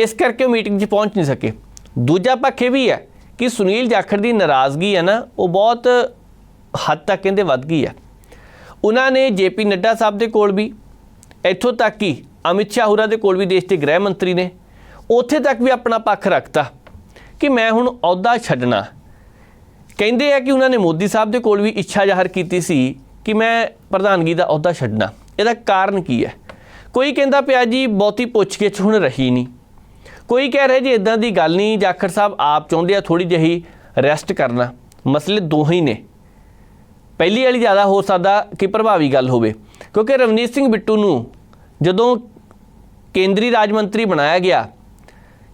[SPEAKER 1] ਇਸ ਕਰਕੇ ਉਹ ਮੀਟਿੰਗ 'ਚ ਪਹੁੰਚ ਨਹੀਂ ਸਕੇ। ਦੂਜਾ ਪੱਖ ਇਹ ਵੀ ਹੈ ਕਿ ਸੁਨੀਲ ਜਾਖੜ ਦੀ ਨਾਰਾਜ਼ਗੀ ਹੈ ਨਾ, ਉਹ ਬਹੁਤ ਹੱਦ ਤੱਕ ਕਹਿੰਦੇ ਵੱਧ ਗਈ ਹੈ। ਉਹਨਾਂ ਨੇ ਜੇਪੀ ਨੱਡਾ ਸਾਹਿਬ ਦੇ ਕੋਲ ਵੀ, ਇੱਥੋਂ ਤੱਕ ਕਿ ਅਮਿਤ ਸ਼ਾਹ ਹੋਰਾਂ ਦੇ ਕੋਲ ਵੀ ਦੇਸ਼ ਦੇ ਗ੍ਰਹਿ ਮੰਤਰੀ ਨੇ, ਉੱਥੇ ਤੱਕ ਵੀ ਆਪਣਾ ਪੱਖ ਰੱਖਤਾ ਕਿ ਮੈਂ ਹੁਣ ਅਹੁਦਾ ਛੱਡਣਾ। ਕਹਿੰਦੇ ਆ ਕਿ ਉਹਨਾਂ ਨੇ ਮੋਦੀ ਸਾਹਿਬ ਦੇ ਕੋਲ ਵੀ ਇੱਛਾ ਜ਼ਾਹਰ ਕੀਤੀ ਸੀ ਕਿ ਮੈਂ ਪ੍ਰਧਾਨਗੀ ਦਾ ਅਹੁਦਾ ਛੱਡਣਾ। ਇਹਦਾ ਕਾਰਨ ਕੀ ਹੈ? ਕੋਈ ਕਹਿੰਦਾ ਪਿਆ ਜੀ, ਬਹੁਤੀ ਪੁੱਛਗਿੱਛ ਹੁਣ ਰਹੀ ਨਹੀਂ। ਕੋਈ ਕਹਿ ਰਿਹਾ ਜੀ ਇਦਾਂ ਦੀ ਗੱਲ ਨਹੀਂ, ਜਾਖੜ ਸਾਹਿਬ ਆਪ ਚਾਹੁੰਦੇ ਆ ਥੋੜੀ ਜਿਹੀ ਰੈਸਟ ਕਰਨਾ। ਮਸਲੇ ਦੋ ਹੀ ਨੇ। ਪਹਿਲੀ ਵਾਲੀ ਜ਼ਿਆਦਾ ਹੋ ਸਕਦਾ ਕਿ ਪ੍ਰਭਾਵੀ ਗੱਲ ਹੋਵੇ। ਕਿਉਂਕਿ ਰਵਨੀਤ ਸਿੰਘ ਬਿੱਟੂ ਨੂੰ ਜਦੋਂ ਕੇਂਦਰੀ ਰਾਜ ਮੰਤਰੀ ਬਣਾਇਆ ਗਿਆ,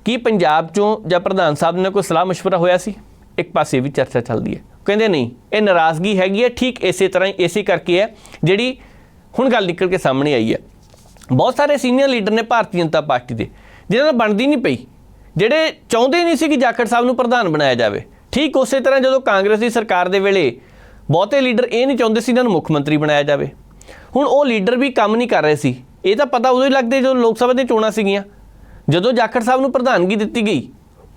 [SPEAKER 1] ਕਿ ਪੰਜਾਬ ਚੋਂ ਜਾਂ ਪ੍ਰਧਾਨ ਸਾਹਿਬ ਨੇ ਕੋਈ ਸਲਾਹ مشਵਰਾ ਹੋਇਆ ਸੀ? ਇੱਕ ਪਾਸੇ ਵੀ ਚਰਚਾ ਚੱਲਦੀ ਹੈ। ਕਹਿੰਦੇ ਨਹੀਂ, ਇਹ ਨਾਰਾਜ਼ਗੀ ਹੈਗੀ ਹੈ, ਠੀਕ ਇਸੇ ਤਰ੍ਹਾਂ ਹੀ ਇਸੇ ਕਰਕੇ ਹੈ, ਜਿਹੜੀ ਹੁਣ ਗੱਲ ਨਿਕਲ ਕੇ ਸਾਹਮਣੇ ਆਈ ਹੈ। ਬਹੁਤ ਸਾਰੇ ਸੀਨੀਅਰ ਲੀਡਰ ਨੇ ਭਾਰਤੀ ਜਨਤਾ ਪਾਰਟੀ ਦੇ, ਜਿਹਨਾਂ ਨਾਲ ਬਣਦੀ ਨਹੀਂ ਪਈ, ਜਿਹੜੇ ਚਾਹੁੰਦੇ ਨਹੀਂ ਸੀ ਕਿ ਜਾਖੜ ਸਾਹਿਬ ਨੂੰ ਪ੍ਰਧਾਨ ਬਣਾਇਆ ਜਾਵੇ। ਠੀਕ ਉਸੇ ਤਰ੍ਹਾਂ ਜਦੋਂ ਕਾਂਗਰਸ ਦੀ ਸਰਕਾਰ ਦੇ ਵੇਲੇ ਬਹੁਤੇ ਲੀਡਰ ਇਹ ਨਹੀਂ ਚਾਹੁੰਦੇ ਸੀ ਇਹਨਾਂ ਨੂੰ ਮੁੱਖ ਮੰਤਰੀ ਬਣਾਇਆ ਜਾਵੇ। ਹੁਣ ਉਹ ਲੀਡਰ ਵੀ ਕੰਮ ਨਹੀਂ ਕਰ ਰਹੇ ਸੀ। ਇਹ ਤਾਂ ਪਤਾ ਉਦੋਂ ਹੀ ਲੱਗਦੇ ਜਦੋਂ ਲੋਕ ਸਭਾ ਦੀਆਂ ਚੋਣਾਂ ਸੀਗੀਆਂ। ਜਦੋਂ ਜਾਖੜ ਸਾਹਿਬ ਨੂੰ ਪ੍ਰਧਾਨਗੀ ਦਿੱਤੀ ਗਈ,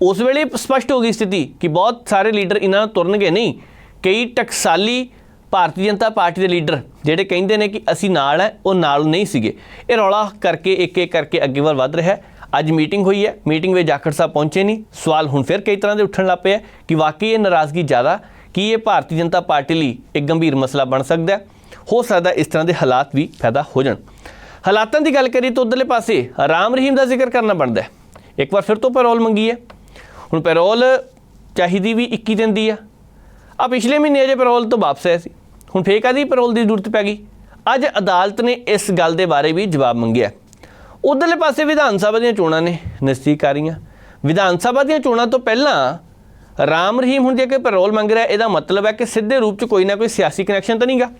[SPEAKER 1] ਉਸ ਵੇਲੇ ਸਪਸ਼ਟ ਹੋ ਗਈ ਸਥਿਤੀ ਕਿ ਬਹੁਤ ਸਾਰੇ ਲੀਡਰ ਇਹਨਾਂ ਨੂੰ ਤੁਰਨਗੇ ਨਹੀਂ। ਕਈ ਟਕਸਾਲੀ ਭਾਰਤੀ ਜਨਤਾ ਪਾਰਟੀ ਦੇ ਲੀਡਰ ਜਿਹੜੇ ਕਹਿੰਦੇ ਨੇ ਕਿ ਅਸੀਂ ਨਾਲ ਹੈ, ਉਹ ਨਾਲ ਨਹੀਂ ਸੀਗੇ। ਇਹ ਰੌਲਾ ਕਰਕੇ ਇੱਕ ਇੱਕ ਕਰਕੇ ਅੱਗੇ ਵੱਲ ਵੱਧ ਰਿਹਾ ਹੈ। ਅੱਜ ਮੀਟਿੰਗ ਹੋਈ ਹੈ। ਮੀਟਿੰਗ ਵਿੱਚ ਜਾਖੜ ਸਾਹਿਬ ਪਹੁੰਚੇ ਨਹੀਂ। ਸਵਾਲ ਹੁਣ ਫਿਰ ਕਈ ਤਰ੍ਹਾਂ ਦੇ ਉੱਠਣ ਲੱਗ ਪਏ ਹੈ ਕਿ ਵਾਕਈ ਇਹ ਨਾਰਾਜ਼ਗੀ ਜ਼ਿਆਦਾ ਕੀ ਇਹ ਭਾਰਤੀ ਜਨਤਾ ਪਾਰਟੀ ਲਈ ਇੱਕ ਗੰਭੀਰ ਮਸਲਾ ਬਣ ਸਕਦਾ ਹੈ? ਹੋ ਸਕਦਾ ਇਸ ਤਰ੍ਹਾਂ ਦੇ ਹਾਲਾਤ ਵੀ ਪੈਦਾ ਹੋ ਜਾਣ। ਹਾਲਾਤਾਂ ਦੀ ਗੱਲ ਕਰੀ ਤਾਂ ਉਧਰਲੇ ਪਾਸੇ ਰਾਮ ਰਹੀਮ ਦਾ ਜ਼ਿਕਰ ਕਰਨਾ ਬਣਦਾ ਹੈ। ਇੱਕ ਵਾਰ ਫਿਰ ਤੋਂ ਪੈਰੋਲ ਮੰਗੀ ਹੈ ਹੁਣ ਪੈਰੋਲ ਚਾਹੀਦੀ ਵੀ 21 ਦਿਨ ਦੀ ਆ। ਆ ਪਿਛਲੇ ਮਹੀਨੇ ਅਜੇ ਪੈਰੋਲ ਤੋਂ ਵਾਪਸ ਆਇਆ ਸੀ। ਹੁਣ ਫੇਰ ਕਾਹਦੀ ਪੈਰੋਲ ਦੀ ਜ਼ਰੂਰਤ ਪੈ ਗਈ? ਅੱਜ ਅਦਾਲਤ ਨੇ ਇਸ ਗੱਲ ਦੇ ਬਾਰੇ ਵੀ ਜਵਾਬ ਮੰਗਿਆ। ਉਧਰਲੇ ਪਾਸੇ ਵਿਧਾਨ ਸਭਾ ਦੀਆਂ ਚੋਣਾਂ ਨੇ ਨਜ਼ਦੀਕ ਆ ਰਹੀਆਂ ਵਿਧਾਨ ਸਭਾ ਦੀਆਂ ਚੋਣਾਂ ਤੋਂ ਪਹਿਲਾਂ ਰਾਮ ਰਹੀਮ ਹੁਣ ਜੇ ਕਿ ਪੈਰੋਲ ਮੰਗ ਰਿਹਾ, ਇਹਦਾ ਮਤਲਬ ਹੈ ਕਿ ਸਿੱਧੇ ਰੂਪ 'ਚ ਕੋਈ ਨਾ ਕੋਈ ਸਿਆਸੀ ਕਨੈਕਸ਼ਨ ਤਾਂ ਨਹੀਂਗਾ।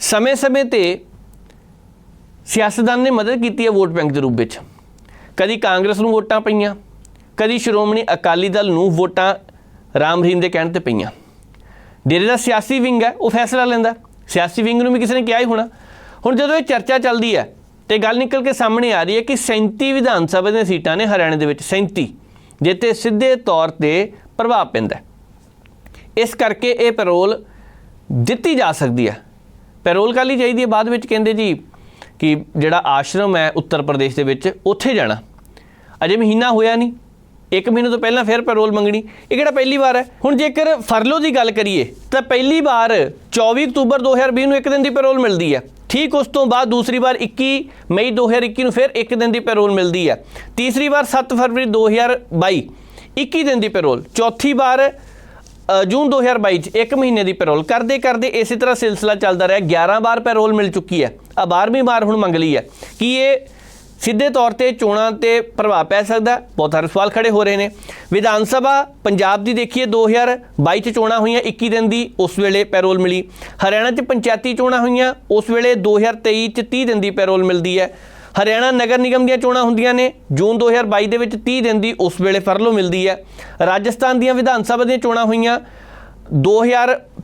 [SPEAKER 1] ਸਮੇਂ-ਸਮੇਂ ਤੇ ਸਿਆਸਤਦਾਨ ਨੇ ਮਦਦ ਕੀਤੀ ਹੈ ਵੋਟ ਬੈਂਕ ਦੇ ਰੂਪ ਵਿੱਚ। ਕਦੀ ਕਾਂਗਰਸ ਨੂੰ ਵੋਟਾਂ ਪਈਆਂ, ਕਦੀ ਸ਼੍ਰੋਮਣੀ ਅਕਾਲੀ ਦਲ ਨੂੰ ਵੋਟਾਂ ਰਾਮ ਰਹੀਮ ਦੇ ਕਹਿਣ ਤੇ ਪਈਆਂ। ਡੇਰੇ ਦਾ ਸਿਆਸੀ ਵਿੰਗ ਹੈ, ਉਹ ਫੈਸਲਾ ਲੈਂਦਾ। ਸਿਆਸੀ ਵਿੰਗ ਨੂੰ ਵੀ ਕਿਸੇ ਨੇ ਕਿਹਾ ਹੀ ਹੋਣਾ। ਹੁਣ ਜਦੋਂ ਇਹ ਚਰਚਾ ਚੱਲਦੀ ਹੈ ਤੇ ਗੱਲ ਨਿਕਲ ਕੇ ਸਾਹਮਣੇ ਆ ਰਹੀ ਹੈ ਕਿ 37 ਵਿਧਾਨ ਸਭਾ ਦੀਆਂ ਸੀਟਾਂ ਨੇ ਹਰਿਆਣਾ ਦੇ ਵਿੱਚ 37 ਜਿੱਤੇ ਸਿੱਧੇ ਤੌਰ ਤੇ ਪ੍ਰਭਾਵ ਪੈਂਦਾ ਇਸ ਕਰਕੇ ਇਹ ਪੈਰੋਲ ਦਿੱਤੀ ਜਾ ਸਕਦੀ ਹੈ। ਪੈਰੋਲ ਕਾਲੀ ਚਾਹੀਦੀ ਹੈ। ਬਾਅਦ ਵਿੱਚ ਕਹਿੰਦੇ ਜੀ ਕਿ ਜਿਹੜਾ ਆਸ਼ਰਮ ਹੈ ਉੱਤਰ ਪ੍ਰਦੇਸ਼ ਦੇ ਵਿੱਚ, ਉੱਥੇ ਜਾਣਾ। ਅਜੇ ਮਹੀਨਾ ਹੋਇਆ ਨਹੀਂ। ਇੱਕ ਮਹੀਨੇ ਤੋਂ ਪਹਿਲਾਂ ਫਿਰ ਪੈਰੋਲ ਮੰਗਣੀ। ਇਹ ਕਿਹੜਾ ਪਹਿਲੀ ਵਾਰ ਹੈ? ਹੁਣ ਜੇਕਰ ਫਰਲੋ ਦੀ ਗੱਲ ਕਰੀਏ, ਤਾਂ ਪਹਿਲੀ ਵਾਰ 24 ਅਕਤੂਬਰ 2020 ਨੂੰ ਇੱਕ ਦਿਨ ਦੀ ਪੈਰੋਲ ਮਿਲਦੀ ਹੈ। ਠੀਕ ਉਸ ਤੋਂ ਬਾਅਦ ਦੂਸਰੀ ਵਾਰ 21 ਮਈ 2021 ਨੂੰ ਫਿਰ ਇੱਕ ਦਿਨ ਦੀ ਪੈਰੋਲ ਮਿਲਦੀ ਹੈ। ਤੀਸਰੀ ਵਾਰ 7 ਫਰਵਰੀ 2022 21 ਦਿਨ ਦੀ ਪੈਰੋਲ ਚੌਥੀ ਵਾਰ ਅ, ਜੂਨ 2022 ਚ ਇੱਕ ਮਹੀਨੇ ਦੀ ਪੈਰੋਲ ਕਰਦੇ ਕਰਦੇ ਇਸੇ ਤਰ੍ਹਾਂ ਸਿਲਸਿਲਾ ਚੱਲਦਾ ਰਿਹਾ 11 ਵਾਰ ਪੈਰੋਲ ਮਿਲ ਚੁੱਕੀ ਹੈ। ਆ 12ਵੀਂ ਵਾਰ ਹੁਣ ਮੰਗ ਲਈ ਹੈ। ਕੀ ਇਹ ਸਿੱਧੇ ਤੌਰ ਤੇ ਚੋਣਾਂ ਤੇ ਪ੍ਰਭਾਵ ਪੈ ਸਕਦਾ ਬਹੁਤ ਸਾਰੇ ਸਵਾਲ ਖੜੇ ਹੋ ਰਹੇ ਨੇ। ਵਿਧਾਨ ਸਭਾ ਪੰਜਾਬ ਦੀ ਦੇਖੀਏ 2022 ਚ ਚੋਣਾਂ ਹੋਈਆਂ 21 ਦਿਨ ਦੀ ਉਸ ਵੇਲੇ ਪੈਰੋਲ ਮਿਲੀ। ਹਰਿਆਣਾ ਚ ਪੰਚਾਇਤੀ ਚੋਣਾਂ ਹੋਈਆਂ ਉਸ ਵੇਲੇ 2023 ਚ 30 ਦਿਨ ਦੀ ਪੈਰੋਲ ਮਿਲਦੀ ਹੈ। ਹਰਿਆਣਾ ਨਗਰ ਨਿਗਮ ਦੀਆਂ ਚੋਣਾਂ ਹੁੰਦੀਆਂ ਨੇ। ਜੂਨ 2022 ਦੇ ਵਿੱਚ 30 ਦਿਨ ਦੀ ਉਸ ਵੇਲੇ ਫਰਲੋ ਮਿਲਦੀ ਹੈ। ਰਾਜਸਥਾਨ ਦੀਆਂ ਵਿਧਾਨ ਸਭਾ ਦੀਆਂ ਚੋਣਾਂ ਹੋਈਆਂ।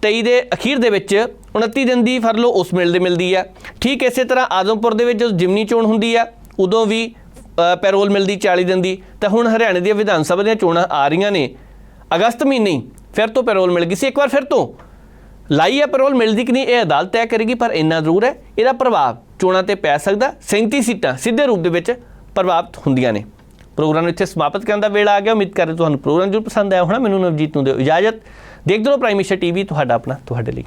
[SPEAKER 1] 23 ਦੇ ਅਖੀਰ ਦੇ ਵਿੱਚ 29 ਦਿਨ ਦੀ ਫਰਲੋ ਉਸ ਮਿਲਦੇ ਮਿਲਦੀ ਹੈ। ਠੀਕ ਇਸੇ ਤਰ੍ਹਾਂ ਆਦਮਪੁਰ ਦੇ ਵਿੱਚ ਜਦੋਂ ਜਿਮਨੀ ਚੋਣ ਹੁੰਦੀ ਹੈ, ਉਦੋਂ ਵੀ ਪੈਰੋਲ ਮਿਲਦੀ 40 ਦਿਨ ਦੀ। ਤਾਂ ਹੁਣ ਹਰਿਆਣੇ ਦੀਆਂ ਵਿਧਾਨ ਸਭਾ ਦੀਆਂ ਚੋਣਾਂ ਆ ਰਹੀਆਂ ਨੇ। ਅਗਸਤ ਮਹੀਨੇ ਹੀ ਫਿਰ ਤੋਂ ਪੈਰੋਲ ਮਿਲ ਗਈ ਸੀ। ਇੱਕ ਵਾਰ ਫਿਰ ਤੋਂ ਲਾਈ ਹੈ ਪੈਰੋਲ ਮਿਲਦੀ ਕਿ ਨਹੀਂ, ਇਹ ਅਦਾਲਤ ਤੈਅ ਕਰੇਗੀ, ਪਰ ਇੰਨਾ ਜ਼ਰੂਰ ਹੈ। ਇਹਦਾ ਪ੍ਰਭਾਵ ਚੋਣਾਂ ਤੇ ਪੈ ਸਕਦਾ 37 ਸੀਟਾਂ ਸਿੱਧੇ ਰੂਪ ਦੇ ਵਿੱਚ ਪ੍ਰਭਾਵਿਤ ਹੁੰਦੀਆਂ ਨੇ। ਪ੍ਰੋਗਰਾਮ ਨੂੰ ਇੱਥੇ ਸਮਾਪਤ ਕਰਨ ਦਾ ਵੇਲਾ ਆ ਗਿਆ। ਉਮੀਦ ਕਰਦੇ ਤੁਹਾਨੂੰ ਪ੍ਰੋਗਰਾਮ ਜਰੂਰ ਪਸੰਦ ਆਇਆ ਹੋਣਾ। ਮੈਨੂੰ ਨਵਜੀਤ ਨੂੰ ਦਿਓ ਇਜਾਜ਼ਤ। ਦੇਖਦੇ ਰਹੋ ਪ੍ਰਾਈਮ ਮਿਸ਼ਨ ਟੀਵੀ ਤੁਹਾਡਾ ਆਪਣਾ, ਤੁਹਾਡੇ ਲਈ।